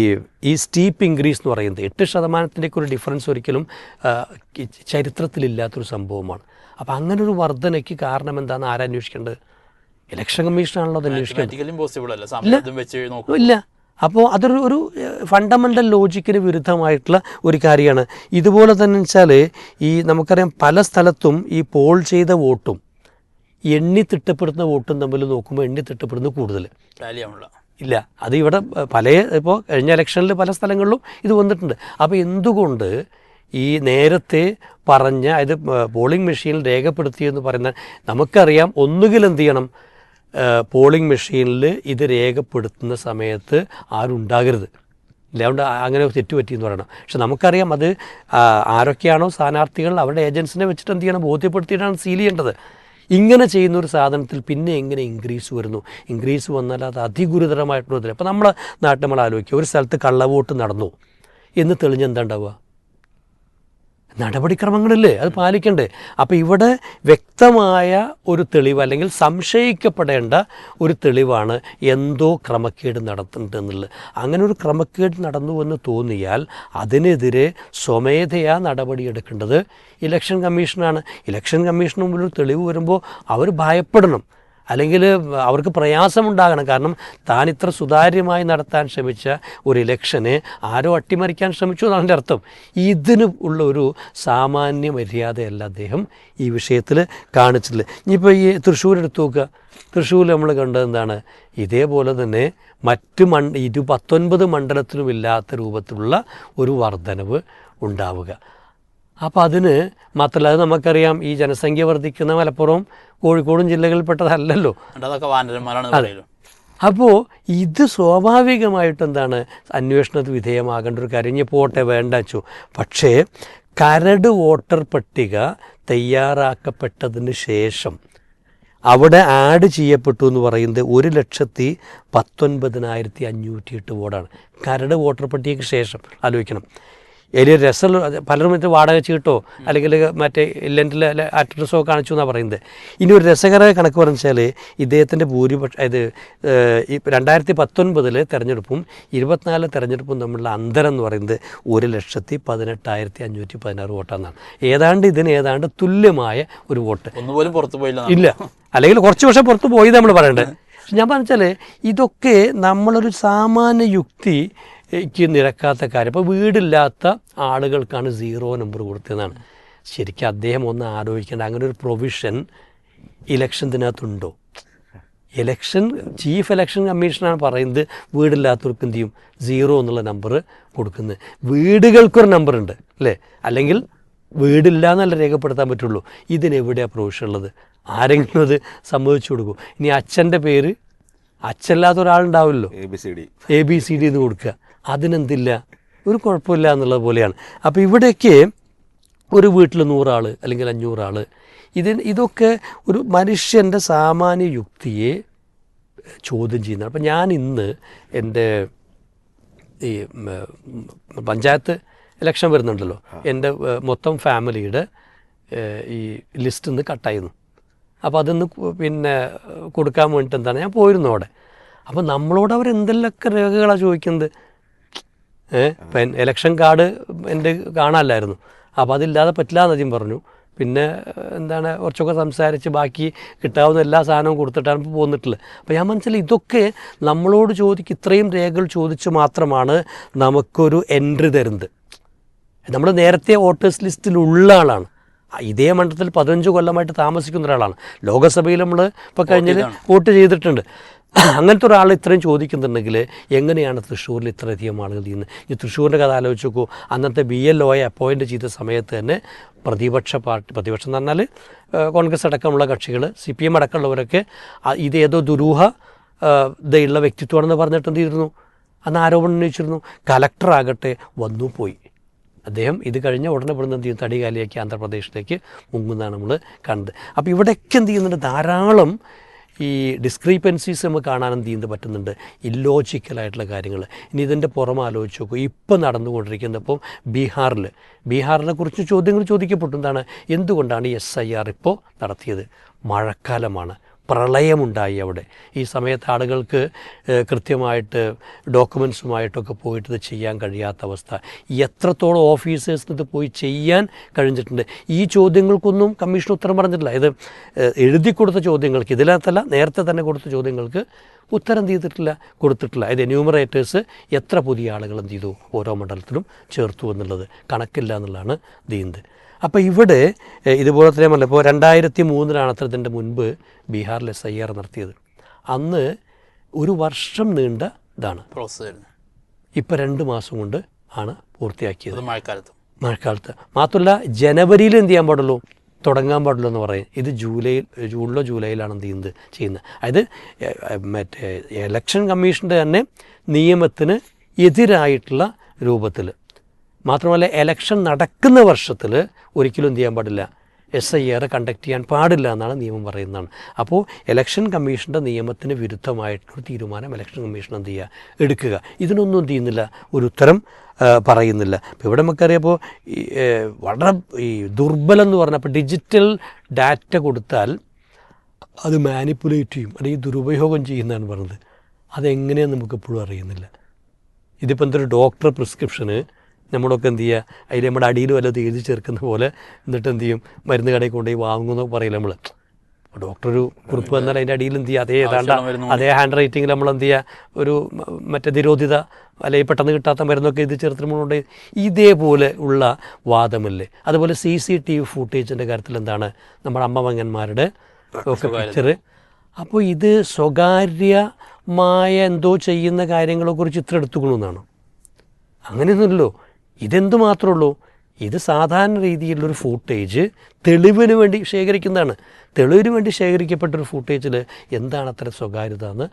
ഈ സ്റ്റീപ്പ് ഇൻക്രീസ് എന്ന് പറയുന്നത്. എട്ട് ശതമാനത്തിന്റെയൊക്കെ ഒരു ഡിഫറൻസ് ഒരിക്കലും ചരിത്രത്തിലില്ലാത്തൊരു സംഭവമാണ്. അപ്പോൾ അങ്ങനൊരു വർധനയ്ക്ക് കാരണം എന്താണെന്ന് ആരന്വേഷിക്കേണ്ടത് ഇലക്ഷൻ കമ്മീഷനാണല്ലോ അത് അന്വേഷിക്കുന്നത് ഇല്ല. അപ്പോൾ അതൊരു ഒരു ഫണ്ടമെന്റൽ ലോജിക്കിന് വിരുദ്ധമായിട്ടുള്ള ഒരു കാര്യമാണ്. ഇതുപോലെ തന്നെ വെച്ചാൽ ഈ നമുക്കറിയാം പല സ്ഥലത്തും ഈ പോൾ ചെയ്ത വോട്ടും എണ്ണി തിട്ടപ്പെടുന്ന വോട്ടും തമ്മിൽ നോക്കുമ്പോൾ എണ്ണി തിട്ടപ്പെടുന്നത് കൂടുതൽ ഇല്ല. അത് ഇവിടെ പല ഇപ്പോൾ കഴിഞ്ഞ ഇലക്ഷനിൽ പല സ്ഥലങ്ങളിലും ഇത് വന്നിട്ടുണ്ട്. അപ്പോൾ എന്തുകൊണ്ട് ഈ നേരത്തെ പറഞ്ഞ അതായത് പോളിംഗ് മെഷീനിൽ രേഖപ്പെടുത്തിയെന്ന് പറയുന്ന നമുക്കറിയാം ഒന്നുകിൽ എന്ത് ചെയ്യണം? പോളിംഗ് മെഷീനിൽ ഇത് രേഖപ്പെടുത്തുന്ന സമയത്ത് ആരും ഉണ്ടാകരുത്. ഇല്ലാണ്ട് അങ്ങനെ തെറ്റ് പറ്റിയെന്ന് പറയണം. പക്ഷെ നമുക്കറിയാം അത് ആരൊക്കെയാണോ സ്ഥാനാർത്ഥികൾ അവരുടെ ഏജൻസിനെ വെച്ചിട്ട് എന്ത് ചെയ്യണം ബോധ്യപ്പെടുത്തിയിട്ടാണ് സീൽ ചെയ്യേണ്ടത്. ഇങ്ങനെ ചെയ്യുന്ന ഒരു സാധനത്തിൽ പിന്നെ എങ്ങനെ ഇൻക്രീസ് വരുന്നു? ഇൻക്രീസ് വന്നാൽ അത് അതിഗുരുതരമായിട്ടുള്ള അപ്പോൾ നമ്മളെ നാട്ടിൽ നമ്മൾ ആലോചിക്കുക ഒരു സ്ഥലത്ത് കള്ളവോട്ട് നടന്നു. എന്ന് തെളിഞ്ഞെന്താ ഉണ്ടാവുക? നടപടിക്രമങ്ങളില്ലേ? അത് പാലിക്കണ്ടേ. അപ്പോൾ ഇവിടെ വ്യക്തമായ ഒരു തെളിവ് അല്ലെങ്കിൽ സംശയിക്കപ്പെടേണ്ട ഒരു തെളിവാണ് എന്തോ ക്രമക്കേട് നടത്തുന്നുണ്ടെന്നുള്ളത് അങ്ങനെ ഒരു ക്രമക്കേട് നടന്നു എന്ന് തോന്നിയാൽ അതിനെതിരെ സ്വമേധയാ നടപടിയെടുക്കേണ്ടത് ഇലക്ഷൻ കമ്മീഷനാണ്. ഇലക്ഷൻ കമ്മീഷന് മുമ്പിൽ ഒരു തെളിവ് വരുമ്പോൾ അവർ ഭയപ്പെടണം. അല്ലെങ്കിൽ അവർക്ക് പ്രയാസമുണ്ടാകണം. കാരണം താൻ ഇത്ര സുതാര്യമായി നടത്താൻ ശ്രമിച്ച ഒരു ഇലക്ഷനെ ആരോ അട്ടിമറിക്കാൻ ശ്രമിച്ചു എന്നാണ് എന്റെ അർത്ഥം. ഇതിന് ഉള്ള ഒരു സാമാന്യ മര്യാദയല്ല അദ്ദേഹം ഈ വിഷയത്തിൽ കാണിച്ചിട്ടില്ല ഇനിയിപ്പോൾ ഈ തൃശ്ശൂർ എടുത്തു നോക്കുക. തൃശ്ശൂർ നമ്മൾ കണ്ടത് എന്താണ്? ഇതേപോലെ തന്നെ മറ്റ് മൺ ഇരു പത്തൊൻപത് മണ്ഡലത്തിലും ഇല്ലാത്ത രൂപത്തിലുള്ള ഒരു വർധനവ് ഉണ്ടാവുക. അപ്പോൾ അതിന് മാത്രമല്ല അത് നമുക്കറിയാം ഈ ജനസംഖ്യ വർദ്ധിക്കുന്ന മലപ്പുറം കോഴിക്കോടും ജില്ലകളിൽ പെട്ടതല്ലല്ലോ അതൊക്കെ അപ്പോൾ ഇത് സ്വാഭാവികമായിട്ട് എന്താണ് അന്വേഷണത്തിന് വിധേയമാകേണ്ട ഒരു കാര്യം. ഇനി പോട്ടെ വേണ്ട വെച്ചു പക്ഷേ കരട് വോട്ടർ പട്ടിക തയ്യാറാക്കപ്പെട്ടതിന് ശേഷം അവിടെ ആഡ് ചെയ്യപ്പെട്ടു എന്ന് പറയുന്നത് ഒരു ലക്ഷത്തി പത്തൊൻപതിനായിരത്തി അഞ്ഞൂറ്റി എട്ട് വോട്ടാണ്. കരട് വോട്ടർ പട്ടികയ്ക്ക് ശേഷം ആലോചിക്കണം. വലിയ രസമുള്ള പലരും മറ്റേ വാടക ചീട്ടോ അല്ലെങ്കിൽ മറ്റേ ഇല്ലന്റിൽ അറ്റൻഡൻസോ കാണിച്ചു എന്നാണ് പറയുന്നത്. ഇനി ഒരു രസകരമായ കണക്ക് പറഞ്ഞാൽ ഇദ്ദേഹത്തിന്റെ ഭൂരിപക്ഷം അതായത് ഈ രണ്ടായിരത്തി പത്തൊൻപതിലെ തെരഞ്ഞെടുപ്പും ഇരുപത്തിനാല് തെരഞ്ഞെടുപ്പും തമ്മിലുള്ള അന്തരം എന്ന് പറയുന്നത് ഒരു ലക്ഷത്തി പതിനെട്ടായിരത്തി അഞ്ഞൂറ്റി പതിനാറ് വോട്ടാണെന്നാണ്. ഏതാണ്ട് ഇതിന് ഏതാണ്ട് തുല്യമായ ഒരു വോട്ട്. ഒന്നുപോലും പുറത്തു പോയില്ല ഇല്ല. അല്ലെങ്കിൽ കുറച്ച് വർഷം പുറത്ത് പോയി നമ്മൾ പറയണ്ടേ പക്ഷെ ഞാൻ പറഞ്ഞാൽ ഇതൊക്കെ നമ്മളൊരു സാമാന്യ യുക്തിക്ക് നിരക്കാത്ത കാര്യം. അപ്പോൾ വീടില്ലാത്ത ആളുകൾക്കാണ് സീറോ നമ്പർ കൊടുത്തതെന്നാണ്. ശരിക്കും അദ്ദേഹം ഒന്ന് ആലോചിക്കേണ്ട അങ്ങനെ ഒരു പ്രൊവിഷൻ ഇലക്ഷൻ ഇലക്ഷനത്തിനകത്തുണ്ടോ ഇലക്ഷൻ ചീഫ് ഇലക്ഷൻ കമ്മീഷനാണ് പറയുന്നത് വീടില്ലാത്തവർക്ക് എന്ത് ചെയ്യും? സീറോ എന്നുള്ള നമ്പർ കൊടുക്കുന്നത്. വീടുകൾക്കൊരു നമ്പർ ഉണ്ട് അല്ലേ? അല്ലെങ്കിൽ വീടില്ല എന്നല്ല രേഖപ്പെടുത്താൻ പറ്റുള്ളൂ. ഇതിനെവിടെയാണ് പ്രൊവിഷൻ ഉള്ളത്? ആരെങ്കിലും അത് സമ്മതിച്ചു കൊടുക്കും. ഇനി അച്ഛന്റെ പേര് അച്ഛല്ലാത്ത ഒരാളുണ്ടാവുമല്ലോ A B C D A B C D എന്ന് കൊടുക്കുക. അതിനെന്തില്ല? ഒരു കുഴപ്പമില്ല എന്നുള്ളത് പോലെയാണ്. അപ്പോൾ ഇവിടേക്ക് ഒരു വീട്ടിൽ നൂറാൾ അല്ലെങ്കിൽ അഞ്ഞൂറാൾ ഇതിന് ഇതൊക്കെ ഒരു മനുഷ്യന്റെ സാമാന്യ യുക്തിയെ ചോദ്യം ചെയ്യുന്നതാണ്. അപ്പം ഞാൻ ഇന്ന് എന്റെ ഈ പഞ്ചായത്ത് ഇലക്ഷൻ വരുന്നുണ്ടല്ലോ. എന്റെ മൊത്തം ഫാമിലിയുടെ ഈ ലിസ്റ്റ് ഇന്ന് കട്ടായിരുന്നു. അപ്പോൾ അതൊന്ന് പിന്നെ കൊടുക്കാൻ വേണ്ടിയിട്ട് എന്താണ്? ഞാൻ പോയിരുന്നു അവിടെ. അപ്പോൾ നമ്മളോട് അവർ എന്തെല്ലാം രേഖകളാണ് ചോദിക്കുന്നത്? ഏഹ് എലക്ഷൻ ഇലക്ഷൻ കാർഡ് എന്റെ കാണാനില്ലായിരുന്നു അപ്പോൾ അതില്ലാതെ പറ്റില്ല എന്ന് ആദ്യം പറഞ്ഞു. പിന്നെ എന്താണ് കുറച്ചൊക്കെ സംസാരിച്ച് ബാക്കി കിട്ടാവുന്ന എല്ലാ സാധനവും കൊടുത്തിട്ടാണ് ഇപ്പോൾ പോന്നിട്ടുള്ളത്. അപ്പോൾ ഞാൻ മനസ്സിലായി ഇതൊക്കെ നമ്മളോട് ചോദിക്കും ഇത്രയും രേഖകൾ ചോദിച്ച് മാത്രമാണ് നമുക്കൊരു എൻട്രി തരുന്നത്. നമ്മൾ നേരത്തെ വോട്ടേഴ്സ് ലിസ്റ്റിലുള്ള ആളാണ്. ഇതേ മണ്ഡലത്തിൽ പതിനഞ്ച് കൊല്ലമായിട്ട് താമസിക്കുന്ന ഒരാളാണ്. ലോകസഭയിൽ നമ്മൾ ഇപ്പോൾ കഴിഞ്ഞ് വോട്ട് ചെയ്തിട്ടുണ്ട്. അങ്ങനത്തെ ഒരാൾ ഇത്രയും ചോദിക്കുന്നുണ്ടെങ്കിൽ എങ്ങനെയാണ് തൃശ്ശൂരിൽ ഇത്രയധികം ആളുകൾ ചെയ്യുന്നത്? ഈ തൃശ്ശൂരിന്റെ കഥ ആലോചിച്ച് നോക്കൂ. അന്നത്തെ ബി എൽ ഒയെ അപ്പോയിന്റ് ചെയ്ത സമയത്ത് തന്നെ പ്രതിപക്ഷ പാർട്ടി പ്രതിപക്ഷം എന്ന് പറഞ്ഞാൽ കോൺഗ്രസ് അടക്കമുള്ള കക്ഷികൾ സി പി എം അടക്കമുള്ളവരൊക്കെ ഇത് ഏതോ ദുരൂഹ ഇതുള്ള വ്യക്തിത്വമാണെന്ന് പറഞ്ഞിട്ട് എന്ത് ചെയ്തിരുന്നു അന്ന് ആരോപണം ഉന്നയിച്ചിരുന്നു. കലക്ടറാകട്ടെ വന്നു പോയി. അദ്ദേഹം ഇത് കഴിഞ്ഞ ഉടനെ ഇവിടുന്ന് എന്ത് ചെയ്യും? തടികാലിയാക്കി ആന്ധ്രാപ്രദേശിലേക്ക് മുങ്ങുന്നതാണ് നമ്മൾ കണ്ടത്. അപ്പോൾ ഇവിടെയൊക്കെ എന്ത് ചെയ്യുന്നുണ്ട്? ധാരാളം ഈ ഡിസ്ക്രീപ്പൻസീസ് നമുക്ക് കാണാൻ എന്ത് ചെയ്യുന്നത് പറ്റുന്നുണ്ട്? ഇല്ലോജിക്കലായിട്ടുള്ള കാര്യങ്ങൾ. ഇനി ഇതിന്റെ പുറമെ ആലോചിച്ച് നോക്കൂ. ഇപ്പം നടന്നുകൊണ്ടിരിക്കുന്നത് ഇപ്പം ബീഹാറിൽ ബീഹാറിനെ കുറിച്ച് ചോദ്യങ്ങൾ ചോദിക്കപ്പെട്ടു. എന്താണ്? എന്തുകൊണ്ടാണ് എസ് ഐ ആർ ഇപ്പോൾ നടത്തിയത്? മഴക്കാലമാണ്. പ്രളയമുണ്ടായി അവിടെ. ഈ സമയത്ത് ആളുകൾക്ക് കൃത്യമായിട്ട് ഡോക്യുമെൻസുമായിട്ടൊക്കെ പോയിട്ട് ഇത് ചെയ്യാൻ കഴിയാത്ത അവസ്ഥ. എത്രത്തോളം ഓഫീസേഴ്സിന് ഇത് പോയി ചെയ്യാൻ കഴിഞ്ഞിട്ടുണ്ട്? ഈ ചോദ്യങ്ങൾക്കൊന്നും കമ്മീഷൻ ഉത്തരം പറഞ്ഞിട്ടില്ല. ഇത് എഴുതി കൊടുത്ത ചോദ്യങ്ങൾക്ക് ഇതിനകത്തല്ല നേരത്തെ തന്നെ കൊടുത്ത ചോദ്യങ്ങൾക്ക് ഉത്തരം ചെയ്തിട്ടില്ല കൊടുത്തിട്ടില്ല. ഇത് എന്യൂമറേറ്റേഴ്സ് എത്ര പുതിയ ആളുകൾ എന്ത് ചെയ്തു? ഓരോ മണ്ഡലത്തിലും ചേർത്തു എന്നുള്ളത്. കണക്കില്ല എന്നുള്ളതാണ് ചെയ്യുന്നത് അപ്പോൾ ഇവിടെ ഇതുപോലെ തന്നെ പറഞ്ഞു ഇപ്പോൾ രണ്ടായിരത്തി മൂന്നിലാണ് അത്ര ഇതിന്റെ മുൻപ് ബീഹാറിൽ എസ് ഐ ആർ നടത്തിയത്. അന്ന് ഒരു വർഷം നീണ്ട ഇതാണ്. പ്രോസസ് ആയിരുന്നു. ഇപ്പം രണ്ട് മാസം കൊണ്ട് ആണ് പൂർത്തിയാക്കിയത്. മഴക്കാലത്ത്. മഴക്കാലത്ത്. മാത്രമല്ല ജനുവരിയിൽ എന്ത് ചെയ്യാൻ പാടുള്ളൂ? തുടങ്ങാൻ പാടുള്ളൂ എന്ന് പറയും. ഇത് ജൂലൈയിൽ ജൂണിലോ ജൂലൈയിലാണ് എന്ത് ചെയ്യുന്നത്? ചെയ്യുന്നത്. അതായത് മറ്റേ ഇലക്ഷൻ കമ്മീഷന്റെ തന്നെ നിയമത്തിന് എതിരായിട്ടുള്ള രൂപത്തിൽ മാത്രമല്ല എലക്ഷൻ നടക്കുന്ന വർഷത്തിൽ ഒരിക്കലും എന്ത് ചെയ്യാൻ പാടില്ല. എസ് ഐ ആർ കണ്ടക്ട് ചെയ്യാൻ പാടില്ല എന്നാണ് നിയമം പറയുന്നതാണ്. അപ്പോൾ ഇലക്ഷൻ കമ്മീഷന്റെ നിയമത്തിന് വിരുദ്ധമായിട്ടൊരു തീരുമാനം ഇലക്ഷൻ കമ്മീഷൻ എന്ത് ചെയ്യുക എടുക്കുക. ഇതിനൊന്നും എന്ത് ചെയ്യുന്നില്ല. ഒരു ഉത്തരം പറയുന്നില്ല. ഇപ്പോൾ ഇവിടെ നമുക്കറിയപ്പോൾ വളരെ ഈ ദുർബലം എന്ന് പറഞ്ഞപ്പോൾ ഡിജിറ്റൽ ഡാറ്റ കൊടുത്താൽ അത് മാനിപ്പുലേറ്റ് ചെയ്യും. അല്ലെങ്കിൽ ദുരുപയോഗം ചെയ്യുന്നതാണ് പറഞ്ഞത്. അതെങ്ങനെയാണെന്ന് നമുക്ക് എപ്പോഴും അറിയുന്നില്ല. ഇതിപ്പോൾ എന്തൊരു ഡോക്ടർ പ്രിസ്ക്രിപ്ഷന് നമ്മളൊക്കെ എന്ത് ചെയ്യുക? അതിൽ നമ്മുടെ അടിയിൽ വല്ലതും എഴുതി ചേർക്കുന്ന പോലെ എന്നിട്ട് എന്ത് ചെയ്യും? മരുന്ന് കടയിൽ കൊണ്ടുപോയി വാങ്ങുമെന്ന് പറയില്ല നമ്മൾ ഡോക്ടർ ഒരു കുറിപ്പ് വന്നാൽ അതിന്റെ അടിയിൽ എന്ത് ചെയ്യുക? അതേ ഏതാണ്ട് അതേ ഹാൻഡ് റൈറ്റിങ്ങിൽ നമ്മൾ എന്ത് ചെയ്യുക? ഒരു മറ്റേ നിരോധിത അല്ലെങ്കിൽ പെട്ടെന്ന് കിട്ടാത്ത മരുന്നൊക്കെ ഇത് ചേർത്ത് നമ്മളുണ്ട് ഇതേപോലെ ഉള്ള വാദമല്ലേ? അതുപോലെ സി സി ടി വി ഫുട്ടേജിന്റെ കാര്യത്തിൽ എന്താണ്? നമ്മുടെ അമ്മമങ്ങന്മാരുടെ ഒക്കെ പിക്ചർ അപ്പോൾ ഇത് സ്വകാര്യമായ എന്തോ ചെയ്യുന്ന കാര്യങ്ങളെക്കുറിച്ച് ഇത്ര എടുത്തുകൊള്ളുന്നതാണ് അങ്ങനെയൊന്നുമില്ലല്ലോ. ഇതെന്തു മാത്രമുള്ളൂ? ഇത് സാധാരണ രീതിയിലുള്ളൊരു ഫൂട്ടേജ് തെളിവിന് വേണ്ടി ശേഖരിക്കുന്നതാണ്. തെളിവിന് വേണ്ടി ശേഖരിക്കപ്പെട്ടൊരു ഫൂട്ടേജിൽ എന്താണ് അത്ര സ്വകാര്യത എന്ന്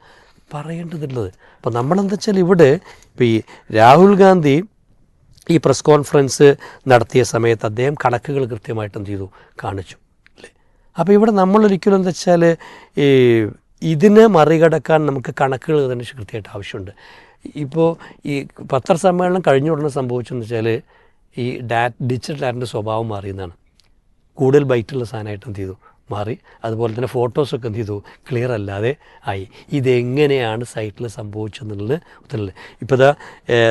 പറയേണ്ടതുള്ളത്. അപ്പോൾ നമ്മളെന്താ വെച്ചാൽ ഇവിടെ ഇപ്പോൾ ഈ രാഹുൽ ഗാന്ധി ഈ പ്രസ് കോൺഫറൻസ് നടത്തിയ സമയത്ത് അദ്ദേഹം കണക്കുകൾ കൃത്യമായിട്ട് എന്ത് ചെയ്തു? കാണിച്ചു. അല്ലേ? അപ്പോൾ ഇവിടെ നമ്മളൊരിക്കലും എന്താ വെച്ചാൽ ഈ ഇതിനെ മറികടക്കാൻ നമുക്ക് കണക്കുകൾ തന്നെ കൃത്യമായിട്ട് ആവശ്യമുണ്ട്. ഇപ്പോൾ ഈ പത്രസമ്മേളനം കഴിഞ്ഞ ഉടനെ സംഭവിച്ചെന്ന് വെച്ചാൽ ഈ ഡാ ഡിജിറ്റൽ ഡാറ്റിന്റെ സ്വഭാവം മാറിയെന്നാണ്. കൂടുതൽ ബൈറ്റുള്ള സാധനമായിട്ട് എന്ത് ചെയ്തു? മാറി. അതുപോലെ തന്നെ ഫോട്ടോസൊക്കെ എന്ത് ചെയ്തു? ക്ലിയർ അല്ലാതെ ആയി. ഇതെങ്ങനെയാണ് സൈറ്റിൽ സംഭവിച്ചെന്നുള്ളത് ഉത്തരവില്ല ഇപ്പോൾ ഇതാ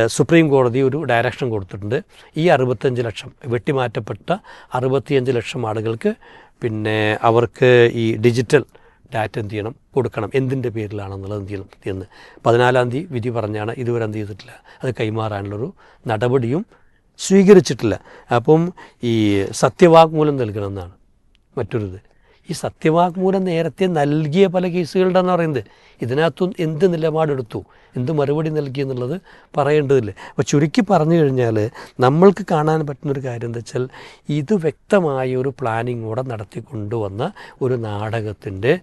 സുപ്രീം കോടതി ഒരു ഡയറക്ഷൻ കൊടുത്തിട്ടുണ്ട്. ഈ അറുപത്തഞ്ച് ലക്ഷം വെട്ടിമാറ്റപ്പെട്ട അറുപത്തിയഞ്ച് ലക്ഷം ആളുകൾക്ക് പിന്നെ അവർക്ക് ഈ ഡിജിറ്റൽ ഡാറ്റ എന്ത് ചെയ്യണം? കൊടുക്കണം. എന്തിന്റെ പേരിലാണെന്നുള്ളത് എന്ത് ചെയ്യണം? എന്ന്. പതിനാലാം തീയതി വിധി പറഞ്ഞാണ് ഇതുവരെ എന്ത് ചെയ്തിട്ടില്ല. അത് കൈമാറാനുള്ളൊരു നടപടിയും സ്വീകരിച്ചിട്ടില്ല. അപ്പം ഈ സത്യവാങ്മൂലം നൽകണമെന്നാണ് മറ്റൊരിത്. ഈ സത്യവാങ്മൂലം നേരത്തെ നൽകിയ പല കേസുകളുടെന്ന് പറയുന്നത്. ഇതിനകത്തും എന്ത് നിലപാടെടുത്തു? എന്ത് മറുപടി നൽകി എന്നുള്ളത് പറയേണ്ടതില്ല. അപ്പോൾ ചുരുക്കി പറഞ്ഞു കഴിഞ്ഞാൽ നമ്മൾക്ക് കാണാൻ പറ്റുന്നൊരു കാര്യം എന്താ വെച്ചാൽ ഇത് വ്യക്തമായ ഒരു പ്ലാനിങ്ങോടെ നടത്തിക്കൊണ്ടുവന്ന ഒരു നാടകത്തിന്റെ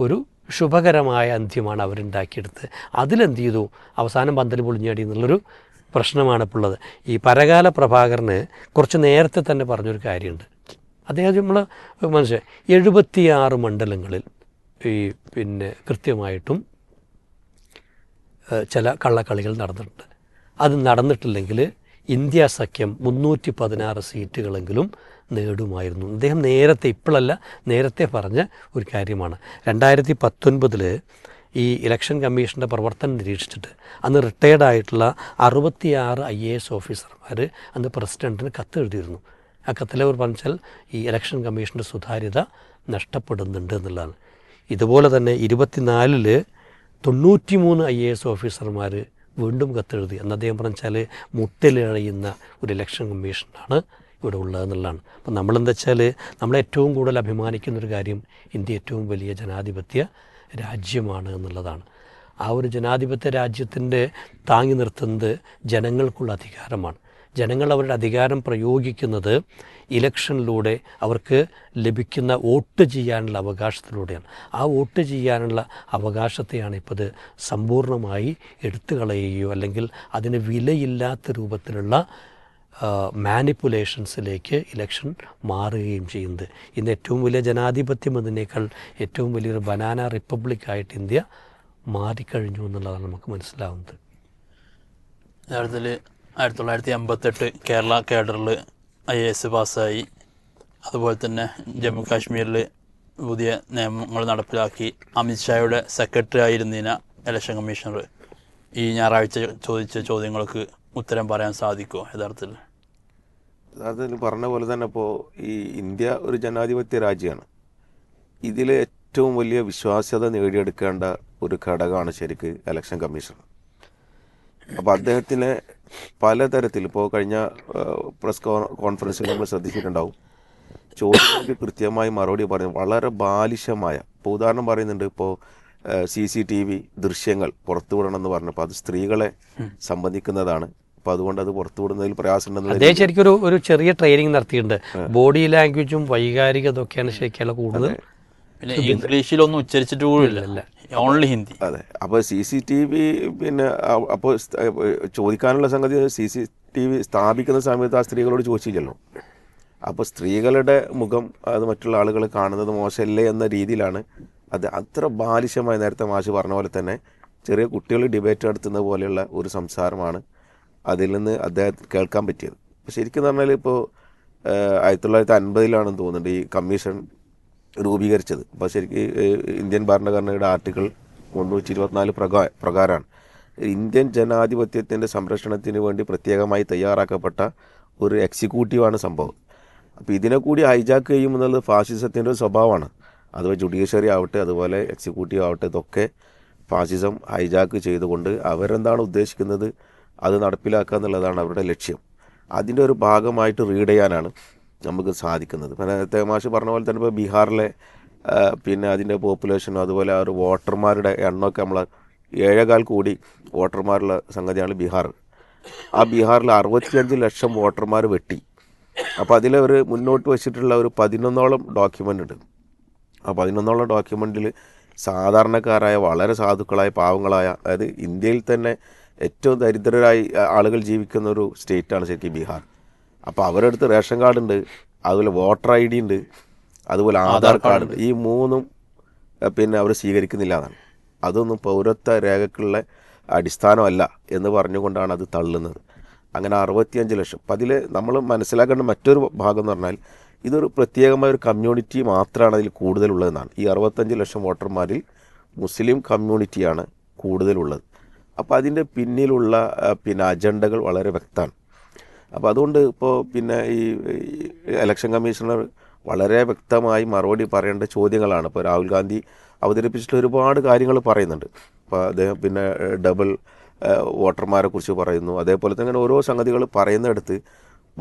ഒരു ശുഭകരമായ അന്ത്യമാണ് അവരുണ്ടാക്കിയെടുത്തത്. അതിലെന്ത് ചെയ്തു? അവസാനം പന്തൽ പൊളിഞ്ഞാടി എന്നുള്ളൊരു പ്രശ്നമാണ് ഇപ്പോൾ ഉള്ളത്. ഈ പരകാല പ്രഭാകരന് കുറച്ച് നേരത്തെ തന്നെ പറഞ്ഞൊരു കാര്യമുണ്ട്. അദ്ദേഹം നമ്മൾ മനസ്സിലായി. എഴുപത്തിയാറ് മണ്ഡലങ്ങളിൽ ഈ പിന്നെ കൃത്യമായിട്ടും ചില കള്ളക്കളികൾ നടന്നിട്ടുണ്ട്. അത് നടന്നിട്ടില്ലെങ്കിൽ ഇന്ത്യ സഖ്യം മുന്നൂറ്റി പതിനാറ് സീറ്റുകളെങ്കിലും നേടുമായിരുന്നു. അദ്ദേഹം നേരത്തെ ഇപ്പോഴല്ല നേരത്തെ പറഞ്ഞ ഒരു കാര്യമാണ്. രണ്ടായിരത്തി പത്തൊൻപതിൽ ഈ ഇലക്ഷൻ കമ്മീഷന്റെ പ്രവർത്തനം നിരീക്ഷിച്ചിട്ട് അന്ന് റിട്ടയർഡ് ആയിട്ടുള്ള അറുപത്തിയാറ് ഐ എ എസ് ഓഫീസർമാർ അന്ന് പ്രസിഡന്റിന് കത്ത് എഴുതിയിരുന്നു ആ കത്തിലെ ഒരു പറഞ്ഞാൽ ഈ ഇലക്ഷൻ കമ്മീഷന്റെ സുതാര്യത നഷ്ടപ്പെടുന്നുണ്ട് എന്നുള്ളതാണ്. ഇതുപോലെ തന്നെ ഇരുപത്തിനാലിൽ തൊണ്ണൂറ്റിമൂന്ന് ഐ എ എസ് ഓഫീസർമാർ വീണ്ടും കത്തെഴുതി. എന്ന് അദ്ദേഹം പറഞ്ഞാൽ മുട്ടിലിഴയുന്ന ഒരു ഇലക്ഷൻ കമ്മീഷനാണ് ഇവിടെ ഉള്ളതെന്നുള്ളതാണ് അപ്പം നമ്മളെന്താ വെച്ചാൽ നമ്മൾ ഏറ്റവും കൂടുതൽ അഭിമാനിക്കുന്നൊരു കാര്യം ഇന്ത്യ ഏറ്റവും വലിയ ജനാധിപത്യ രാജ്യമാണ് എന്നുള്ളതാണ്. ആ ഒരു ജനാധിപത്യ രാജ്യത്തിന്റെ താങ്ങി നിർത്തുന്നത് ജനങ്ങൾക്കുള്ള അധികാരമാണ്. ജനങ്ങൾ അവരുടെ അധികാരം പ്രയോഗിക്കുന്നത് ഇലക്ഷനിലൂടെ അവർക്ക് ലഭിക്കുന്ന വോട്ട് ചെയ്യാനുള്ള അവകാശത്തിലൂടെയാണ്. ആ വോട്ട് ചെയ്യാനുള്ള അവകാശത്തെയാണ് ഇപ്പോൾ ഇത് സമ്പൂർണമായി എടുത്തു കളയുകയോ അല്ലെങ്കിൽ അതിന് വിലയില്ലാത്ത രൂപത്തിലുള്ള മാനിപ്പുലേഷൻസിലേക്ക് ഇലക്ഷൻ മാറുകയും ചെയ്യുന്നത്. ഇന്ന് ഏറ്റവും വലിയ ജനാധിപത്യം എന്നതിനേക്കാൾ ഏറ്റവും വലിയൊരു ബനാന റിപ്പബ്ലിക്കായിട്ട് ഇന്ത്യ മാറിക്കഴിഞ്ഞു എന്നുള്ളതാണ് നമുക്ക് മനസ്സിലാവുന്നത്. യഥാർത്ഥത്തിൽ ആയിരത്തി തൊള്ളായിരത്തി അമ്പത്തെട്ട് കേരള കേഡറിൽ ഐ എ എസ് പാസ്സായി. അതുപോലെ തന്നെ ജമ്മു കാശ്മീരിൽ പുതിയ നിയമങ്ങൾ നടപ്പിലാക്കി. അമിത്ഷായുടെ സെക്രട്ടറി ആയിരുന്നതിന ഇലക്ഷൻ കമ്മീഷണർ ഈ ഞായറാഴ്ച ചോദിച്ച ചോദ്യങ്ങൾക്ക് ഉത്തരം പറയാൻ സാധിക്കുമോ യഥാർത്ഥത്തിൽ? യഥാർത്ഥത്തിൽ പറഞ്ഞ പോലെ തന്നെ ഇപ്പോൾ ഈ ഇന്ത്യ ഒരു ജനാധിപത്യ രാജ്യമാണ്. ഇതിൽ ഏറ്റവും വലിയ വിശ്വാസ്യത നേടിയെടുക്കേണ്ട ഒരു ഘടകമാണ് ശരിക്ക് ഇലക്ഷൻ കമ്മീഷണർ. അപ്പോൾ അദ്ദേഹത്തിന് പലതരത്തിൽ. ഇപ്പോൾ കഴിഞ്ഞ പ്രസ് കോൺഫറൻസിൽ നമ്മൾ ശ്രദ്ധിച്ചിട്ടുണ്ടാവും. ചോദ്യങ്ങൾക്ക് കൃത്യമായി മറുപടി പറയുന്നത് വളരെ ബാലിശമായ ഇപ്പോൾ ഉദാഹരണം പറയുന്നുണ്ട് ഇപ്പോൾ സി സി ടി വി ദൃശ്യങ്ങൾ പുറത്തുവിടണമെന്ന് പറഞ്ഞപ്പോൾ അത് സ്ത്രീകളെ സംബന്ധിക്കുന്നതാണ്. അപ്പോൾ അതുകൊണ്ട് അത് പുറത്തുവിടുന്നതിൽ പ്രയാസമുണ്ടെന്ന് അദ്ദേഹം ശരിക്കും ഒരു ഒരു ചെറിയ ട്രെയിനിങ് നടത്തിയിട്ടുണ്ട്. ബോഡി ലാംഗ്വേജും വൈകാരികതൊക്കെയാണ് ശരിക്കും കൂടുതൽ പിന്നെ ഇംഗ്ലീഷിലൊന്നും ഉച്ചരിച്ചിട്ട് കൂടില്ല ഓൺലി ഹിന്ദി അതെ. അപ്പോൾ സി സി ടി വി പിന്നെ അപ്പോൾ ചോദിക്കാനുള്ള സംഗതി സി സി ടി വി സ്ഥാപിക്കുന്ന സമയത്ത് ആ സ്ത്രീകളോട് ചോദിച്ചില്ലല്ലോ. അപ്പോൾ സ്ത്രീകളുടെ മുഖം അത് മറ്റുള്ള ആളുകൾ കാണുന്നത് മോശമല്ലേ എന്ന രീതിയിലാണ്. അത് അത്ര ബാലിശമായി നേരത്തെ മാഷ് പറഞ്ഞ പോലെ തന്നെ ചെറിയ കുട്ടികൾ ഡിബേറ്റ് നടത്തുന്ന പോലെയുള്ള ഒരു സംസാരമാണ് അതിൽ നിന്ന് അദ്ദേഹത്തിന് കേൾക്കാൻ പറ്റിയത്. ശരിക്കും പറഞ്ഞാൽ ഇപ്പോൾ ആയിരത്തി തൊള്ളായിരത്തി അൻപതിലാണെന്ന് തോന്നുന്നുണ്ട് ഈ കമ്മീഷൻ രൂപീകരിച്ചത്. അപ്പോൾ ശരിക്കും ഇന്ത്യൻ ഭരണഘടനയുടെ ആർട്ടിക്കിൾ മുന്നൂറ്റി ഇരുപത്തിനാല് പ്രകാ പ്രകാരമാണ് ഇന്ത്യൻ ജനാധിപത്യത്തിന്റെ സംരക്ഷണത്തിന് വേണ്ടി പ്രത്യേകമായി തയ്യാറാക്കപ്പെട്ട ഒരു എക്സിക്യൂട്ടീവാണ് സംഭവം. അപ്പോൾ ഇതിനെ കൂടി ഹൈജാക്ക് ചെയ്യുമെന്നുള്ളത് ഫാസിസത്തിന്റെ ഒരു സ്വഭാവമാണ്. അതുപോലെ ജുഡീഷ്യറി ആവട്ടെ അതുപോലെ എക്സിക്യൂട്ടീവ് ആവട്ടെ ഇതൊക്കെ ഫാസിസം ഹൈജാക്ക് ചെയ്തുകൊണ്ട് അവരെന്താണ് ഉദ്ദേശിക്കുന്നത്? അത് നടപ്പിലാക്കുക എന്നുള്ളതാണ് അവരുടെ ലക്ഷ്യം. അതിന്റെ ഒരു ഭാഗമായിട്ട് റീഡ് ചെയ്യാനാണ് നമുക്ക് സാധിക്കുന്നത്. പിന്നെ നേരത്തെ മാഷ് പറഞ്ഞ പോലെ തന്നെ ഇപ്പോൾ ബീഹാറിലെ പിന്നെ അതിന്റെ പോപ്പുലേഷനും അതുപോലെ ആ ഒരു വോട്ടർമാരുടെ എണ്ണമൊക്കെ നമ്മൾ ഏഴേകാൽ കൂടി വോട്ടർമാരുള്ള സംഗതിയാണ് ബീഹാർ. ആ ബീഹാറിൽ അറുപത്തിയഞ്ച് ലക്ഷം വോട്ടർമാർ വെട്ടി. അപ്പോൾ അതിൽ അവർ മുന്നോട്ട് വെച്ചിട്ടുള്ള ഒരു പതിനൊന്നോളം ഡോക്യുമെന്റ് ഉണ്ട്. ആ പതിനൊന്നോളം ഡോക്യുമെന്റിൽ സാധാരണക്കാരായ വളരെ സാധുക്കളായ പാവങ്ങളായ അതായത് ഇന്ത്യയിൽ തന്നെ ഏറ്റവും ദരിദ്രരായി ആളുകൾ ജീവിക്കുന്ന ഒരു സ്റ്റേറ്റാണ് ശരിക്കും ബീഹാർ. അപ്പോൾ അവരുടെ അടുത്ത് റേഷൻ കാർഡ് ഉണ്ട് അതുപോലെ വോട്ടർ ഐ ഡി ഉണ്ട് അതുപോലെ ആധാർ കാർഡ് ഉണ്ട്. ഈ മൂന്നും പിന്നെ അവർ സ്വീകരിക്കുന്നില്ല എന്നാണ്. അതൊന്നും പൗരത്വ രേഖക്കുള്ള അടിസ്ഥാനമല്ല എന്ന് പറഞ്ഞുകൊണ്ടാണ് അത് തള്ളുന്നത്. അങ്ങനെ അറുപത്തിയഞ്ച് ലക്ഷം. അപ്പം അതിൽ നമ്മൾ മനസ്സിലാക്കേണ്ട മറ്റൊരു ഭാഗം എന്ന് പറഞ്ഞാൽ ഇതൊരു പ്രത്യേകമായ ഒരു കമ്മ്യൂണിറ്റി മാത്രമാണ് അതിൽ കൂടുതലുള്ളതെന്നാണ്. ഈ അറുപത്തഞ്ച് ലക്ഷം വോട്ടർമാരിൽ മുസ്ലിം കമ്മ്യൂണിറ്റിയാണ് കൂടുതലുള്ളത്. അപ്പോൾ അതിന്റെ പിന്നിലുള്ള പിന്നെ അജണ്ടകൾ വളരെ വ്യക്തമാണ്. അപ്പോൾ അതുകൊണ്ട് ഇപ്പോൾ പിന്നെ ഈ ഇലക്ഷൻ കമ്മീഷണർ വളരെ വ്യക്തമായി മറുപടി പറയേണ്ട ചോദ്യങ്ങളാണ്. ഇപ്പോൾ രാഹുൽ ഗാന്ധി അവതരിപ്പിച്ചിട്ട് ഒരുപാട് കാര്യങ്ങൾ പറയുന്നുണ്ട്. അപ്പോൾ അദ്ദേഹം പിന്നെ ഡബിൾ വോട്ടർമാരെ കുറിച്ച് പറയുന്നു. അതേപോലെ തന്നെ ഓരോ സംഗതികൾ പറയുന്നിടത്ത്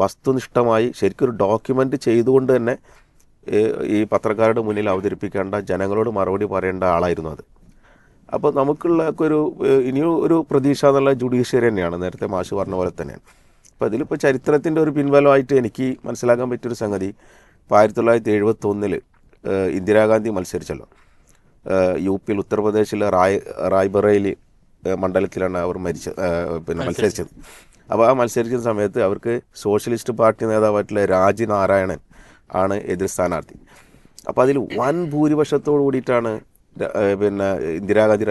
വസ്തുനിഷ്ഠമായി ശരിക്കൊരു ഡോക്യുമെന്റ് ചെയ്തുകൊണ്ട് തന്നെ ഈ പത്രക്കാരുടെ മുന്നിൽ അവതരിപ്പിക്കേണ്ട ജനങ്ങളോട് മറുപടി പറയേണ്ട ആളായിരുന്നു അത്. അപ്പോൾ നമുക്കുള്ള ഒരു ഇനിയും ഒരു പ്രതീക്ഷ എന്നുള്ള ജുഡീഷ്യറി തന്നെയാണ്. നേരത്തെ മാഷ് പറഞ്ഞ പോലെ തന്നെയാണ്. അപ്പോൾ അതിലിപ്പോൾ ചരിത്രത്തിന്റെ ഒരു പിൻബലമായിട്ട് എനിക്ക് മനസ്സിലാക്കാൻ പറ്റിയൊരു സംഗതി ഇപ്പോൾ ആയിരത്തി തൊള്ളായിരത്തി എഴുപത്തൊന്നിൽ ഇന്ദിരാഗാന്ധി മത്സരിച്ചല്ലോ. യു പിയിൽ ഉത്തർപ്രദേശിലെ റായ് റായ്ബറയിൽ മണ്ഡലത്തിലാണ് അവർ മരിച്ചത് പിന്നെ മത്സരിച്ചത്. അപ്പോൾ ആ മത്സരിക്കുന്ന സമയത്ത് അവർക്ക് സോഷ്യലിസ്റ്റ് പാർട്ടി നേതാവായിട്ടുള്ള രാജി നാരായണൻ ആണ് എതിർ സ്ഥാനാർത്ഥി. അപ്പോൾ അതിൽ വൻ ഭൂരിപക്ഷത്തോടു കൂടിയിട്ടാണ് പിന്നെ ഇന്ദിരാഗാന്ധി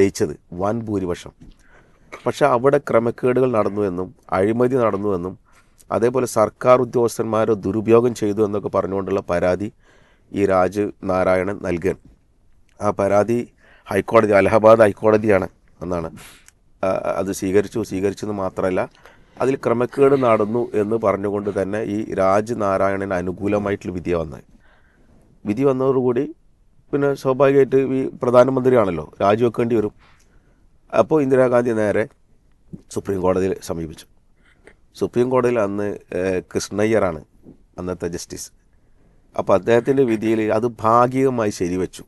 ജയിച്ചത്. വൻ ഭൂരിപക്ഷം. പക്ഷെ അവിടെ ക്രമക്കേടുകൾ നടന്നുവെന്നും അഴിമതി നടന്നുവെന്നും അതേപോലെ സർക്കാർ ഉദ്യോഗസ്ഥന്മാരെ ദുരുപയോഗം ചെയ്തു എന്നൊക്കെ പറഞ്ഞുകൊണ്ടുള്ള പരാതി ഈ രാജ് നാരായണൻ നൽകാൻ ആ പരാതി ഹൈക്കോടതി അലഹബാദ് ഹൈക്കോടതിയാണ് എന്നാണ്. അത് സ്വീകരിച്ചു സ്വീകരിച്ചെന്ന് മാത്രമല്ല അതിൽ ക്രമക്കേട് നടന്നു എന്ന് പറഞ്ഞുകൊണ്ട് തന്നെ ഈ രാജ് നാരായണന് അനുകൂലമായിട്ടുള്ള വിധി വന്നത്. വിധി വന്നതോടുകൂടി പിന്നെ സ്വാഭാവികമായിട്ട് ഈ പ്രധാനമന്ത്രിയാണല്ലോ രാജിവെക്കേണ്ടി വരും. അപ്പോൾ ഇന്ദിരാഗാന്ധി നേരെ സുപ്രീം കോടതിയിൽ സമീപിച്ചു. സുപ്രീം കോടതിയിൽ അന്ന് കൃഷ്ണയ്യറാണ് അന്നത്തെ ജസ്റ്റിസ്. അപ്പോൾ അദ്ദേഹത്തിന്റെ വിധിയിൽ അത് ഭാഗികമായി ശരിവെച്ചു.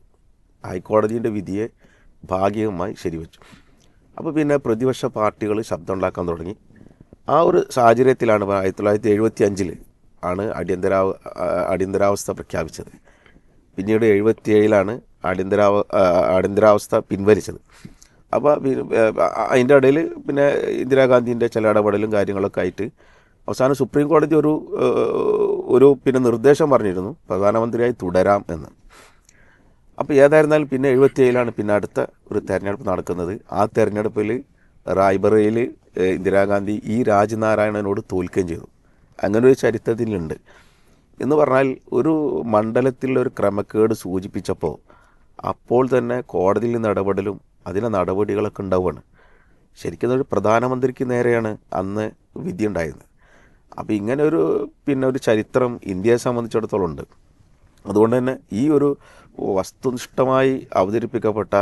ഹൈക്കോടതിന്റെ വിധിയെ ഭാഗികമായി ശരിവെച്ചു. അപ്പോൾ പിന്നെ പ്രതിപക്ഷ പാർട്ടികൾ ശബ്ദം ഉണ്ടാക്കാൻ തുടങ്ങി. ആ ഒരു സാഹചര്യത്തിലാണ് ആയിരത്തി തൊള്ളായിരത്തി എഴുപത്തി അഞ്ചിൽ ആണ് അടിയന്തരാവ അടിയന്തരാവസ്ഥ പ്രഖ്യാപിച്ചത്. പിന്നീട് എഴുപത്തി ഏഴിലാണ് അടിയന്തരാവ അടിയന്തരാവസ്ഥ പിൻവലിച്ചത്. അപ്പോൾ അതിന്റെ ഇടയിൽ പിന്നെ ഇന്ദിരാഗാന്ധിന്റെ ചില ഇടപെടലും കാര്യങ്ങളൊക്കെ ആയിട്ട് അവസാനം സുപ്രീം കോടതി ഒരു ഒരു പിന്നെ നിർദ്ദേശം പറഞ്ഞിരുന്നു പ്രധാനമന്ത്രിയായി തുടരാം എന്ന്. അപ്പോൾ ഏതായിരുന്നാലും പിന്നെ എഴുപത്തി ഏഴിലാണ് പിന്നെ അടുത്ത ഒരു തെരഞ്ഞെടുപ്പ് നടക്കുന്നത്. ആ തെരഞ്ഞെടുപ്പിൽ റായ്ബറയിൽ ഇന്ദിരാഗാന്ധി ഈ രാജനാരായണനോട് തോൽക്കുകയും ചെയ്തു. അങ്ങനെ ഒരു ചരിത്രത്തിലുണ്ട്. എന്ന് പറഞ്ഞാൽ ഒരു മണ്ഡലത്തിലുള്ള ഒരു ക്രമക്കേട് സൂചിപ്പിച്ചപ്പോൾ അപ്പോൾ തന്നെ കോടതിയിൽ നിന്ന് ഇടപെടലും അതിലെ നടപടികളൊക്കെ ഉണ്ടാവുകയാണ്. ശരിക്കും ഒരു പ്രധാനമന്ത്രിക്ക് നേരെയാണ് അന്ന് വിധി ഉണ്ടായിരുന്നത് അപ്പോൾ ഇങ്ങനെ ഒരു പിന്നെ ഒരു ചരിത്രം ഇന്ത്യയെ സംബന്ധിച്ചിടത്തോളം ഉണ്ട്. അതുകൊണ്ട് തന്നെ ഈ ഒരു വസ്തുനിഷ്ഠമായി അവതരിപ്പിക്കപ്പെട്ട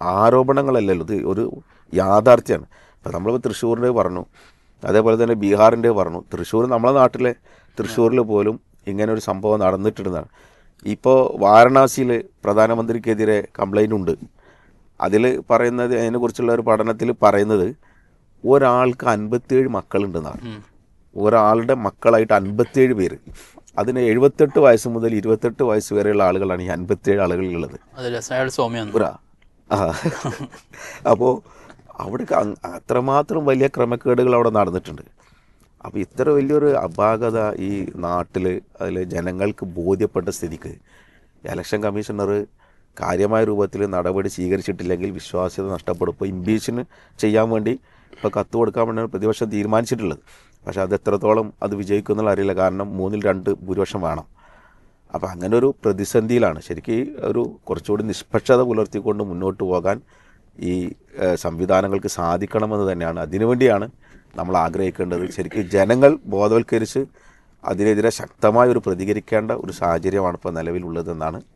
ആരോപണങ്ങളല്ലല്ലോ ഇത് ഒരു യാഥാർത്ഥ്യമാണ്. ഇപ്പോൾ നമ്മളിപ്പോൾ തൃശ്ശൂരിന്റെ പറഞ്ഞു അതേപോലെ തന്നെ ബീഹാറിന്റെ പറഞ്ഞു. തൃശ്ശൂർ നമ്മളെ നാട്ടിലെ തൃശ്ശൂരിൽ പോലും ഇങ്ങനെ ഒരു സംഭവം നടന്നിട്ടുണ്ടെന്നാണ് ഇപ്പോൾ വാരണാസിയിൽ പ്രധാനമന്ത്രിക്കെതിരെ കംപ്ലൈന്റ് ഉണ്ട് അതിൽ പറയുന്നത് അതിനെക്കുറിച്ചുള്ള ഒരു പഠനത്തിൽ പറയുന്നത് ഒരാൾക്ക് അൻപത്തിയേഴ് മക്കളുണ്ടെന്നാണ്. ഒരാളുടെ മക്കളായിട്ട് അൻപത്തിയേഴ് പേര്. അതിന് എഴുപത്തെട്ട് വയസ്സ് മുതൽ ഇരുപത്തെട്ട് വയസ്സ് വരെയുള്ള ആളുകളാണ് ഈ അൻപത്തിയേഴ് ആളുകളിലുള്ളത്. അപ്പോൾ അവിടെ അത്രമാത്രം വലിയ ക്രമക്കേടുകൾ അവിടെ നടന്നിട്ടുണ്ട്. അപ്പോൾ ഇത്ര വലിയൊരു അപാകത ഈ നാട്ടിൽ അതിൽ ജനങ്ങൾക്ക് ബോധ്യപ്പെട്ട സ്ഥിതിക്ക് ഇലക്ഷൻ കമ്മീഷണർ കാര്യമായ രൂപത്തിൽ നടപടി സ്വീകരിച്ചിട്ടില്ലെങ്കിൽ വിശ്വാസ്യത നഷ്ടപ്പെടും. ഇപ്പോൾ ഇംപീഷന് ചെയ്യാൻ വേണ്ടി ഇപ്പോൾ കത്ത് കൊടുക്കാൻ വേണ്ടി പ്രതിപക്ഷം തീരുമാനിച്ചിട്ടുള്ളത്. പക്ഷേ അത് എത്രത്തോളം അത് വിജയിക്കും എന്നുള്ള അറിയില്ല. കാരണം മൂന്നിൽ രണ്ട് ഭൂരിപക്ഷം വേണം. അപ്പോൾ അങ്ങനെ ഒരു പ്രതിസന്ധിയിലാണ്. ശരിക്കും ഒരു കുറച്ചുകൂടി നിഷ്പക്ഷത പുലർത്തിക്കൊണ്ട് മുന്നോട്ട് പോകാൻ ഈ സംവിധാനങ്ങൾക്ക് സാധിക്കണമെന്ന് തന്നെയാണ്. അതിനുവേണ്ടിയാണ് നമ്മൾ ആഗ്രഹിക്കേണ്ടത്. ശരിക്കും ജനങ്ങൾ ബോധവൽക്കരിച്ച് അതിനെതിരെ ശക്തമായ ഒരു പ്രതികരിക്കേണ്ട ഒരു സാഹചര്യമാണ് ഇപ്പോൾ നിലവിലുള്ളതെന്നാണ്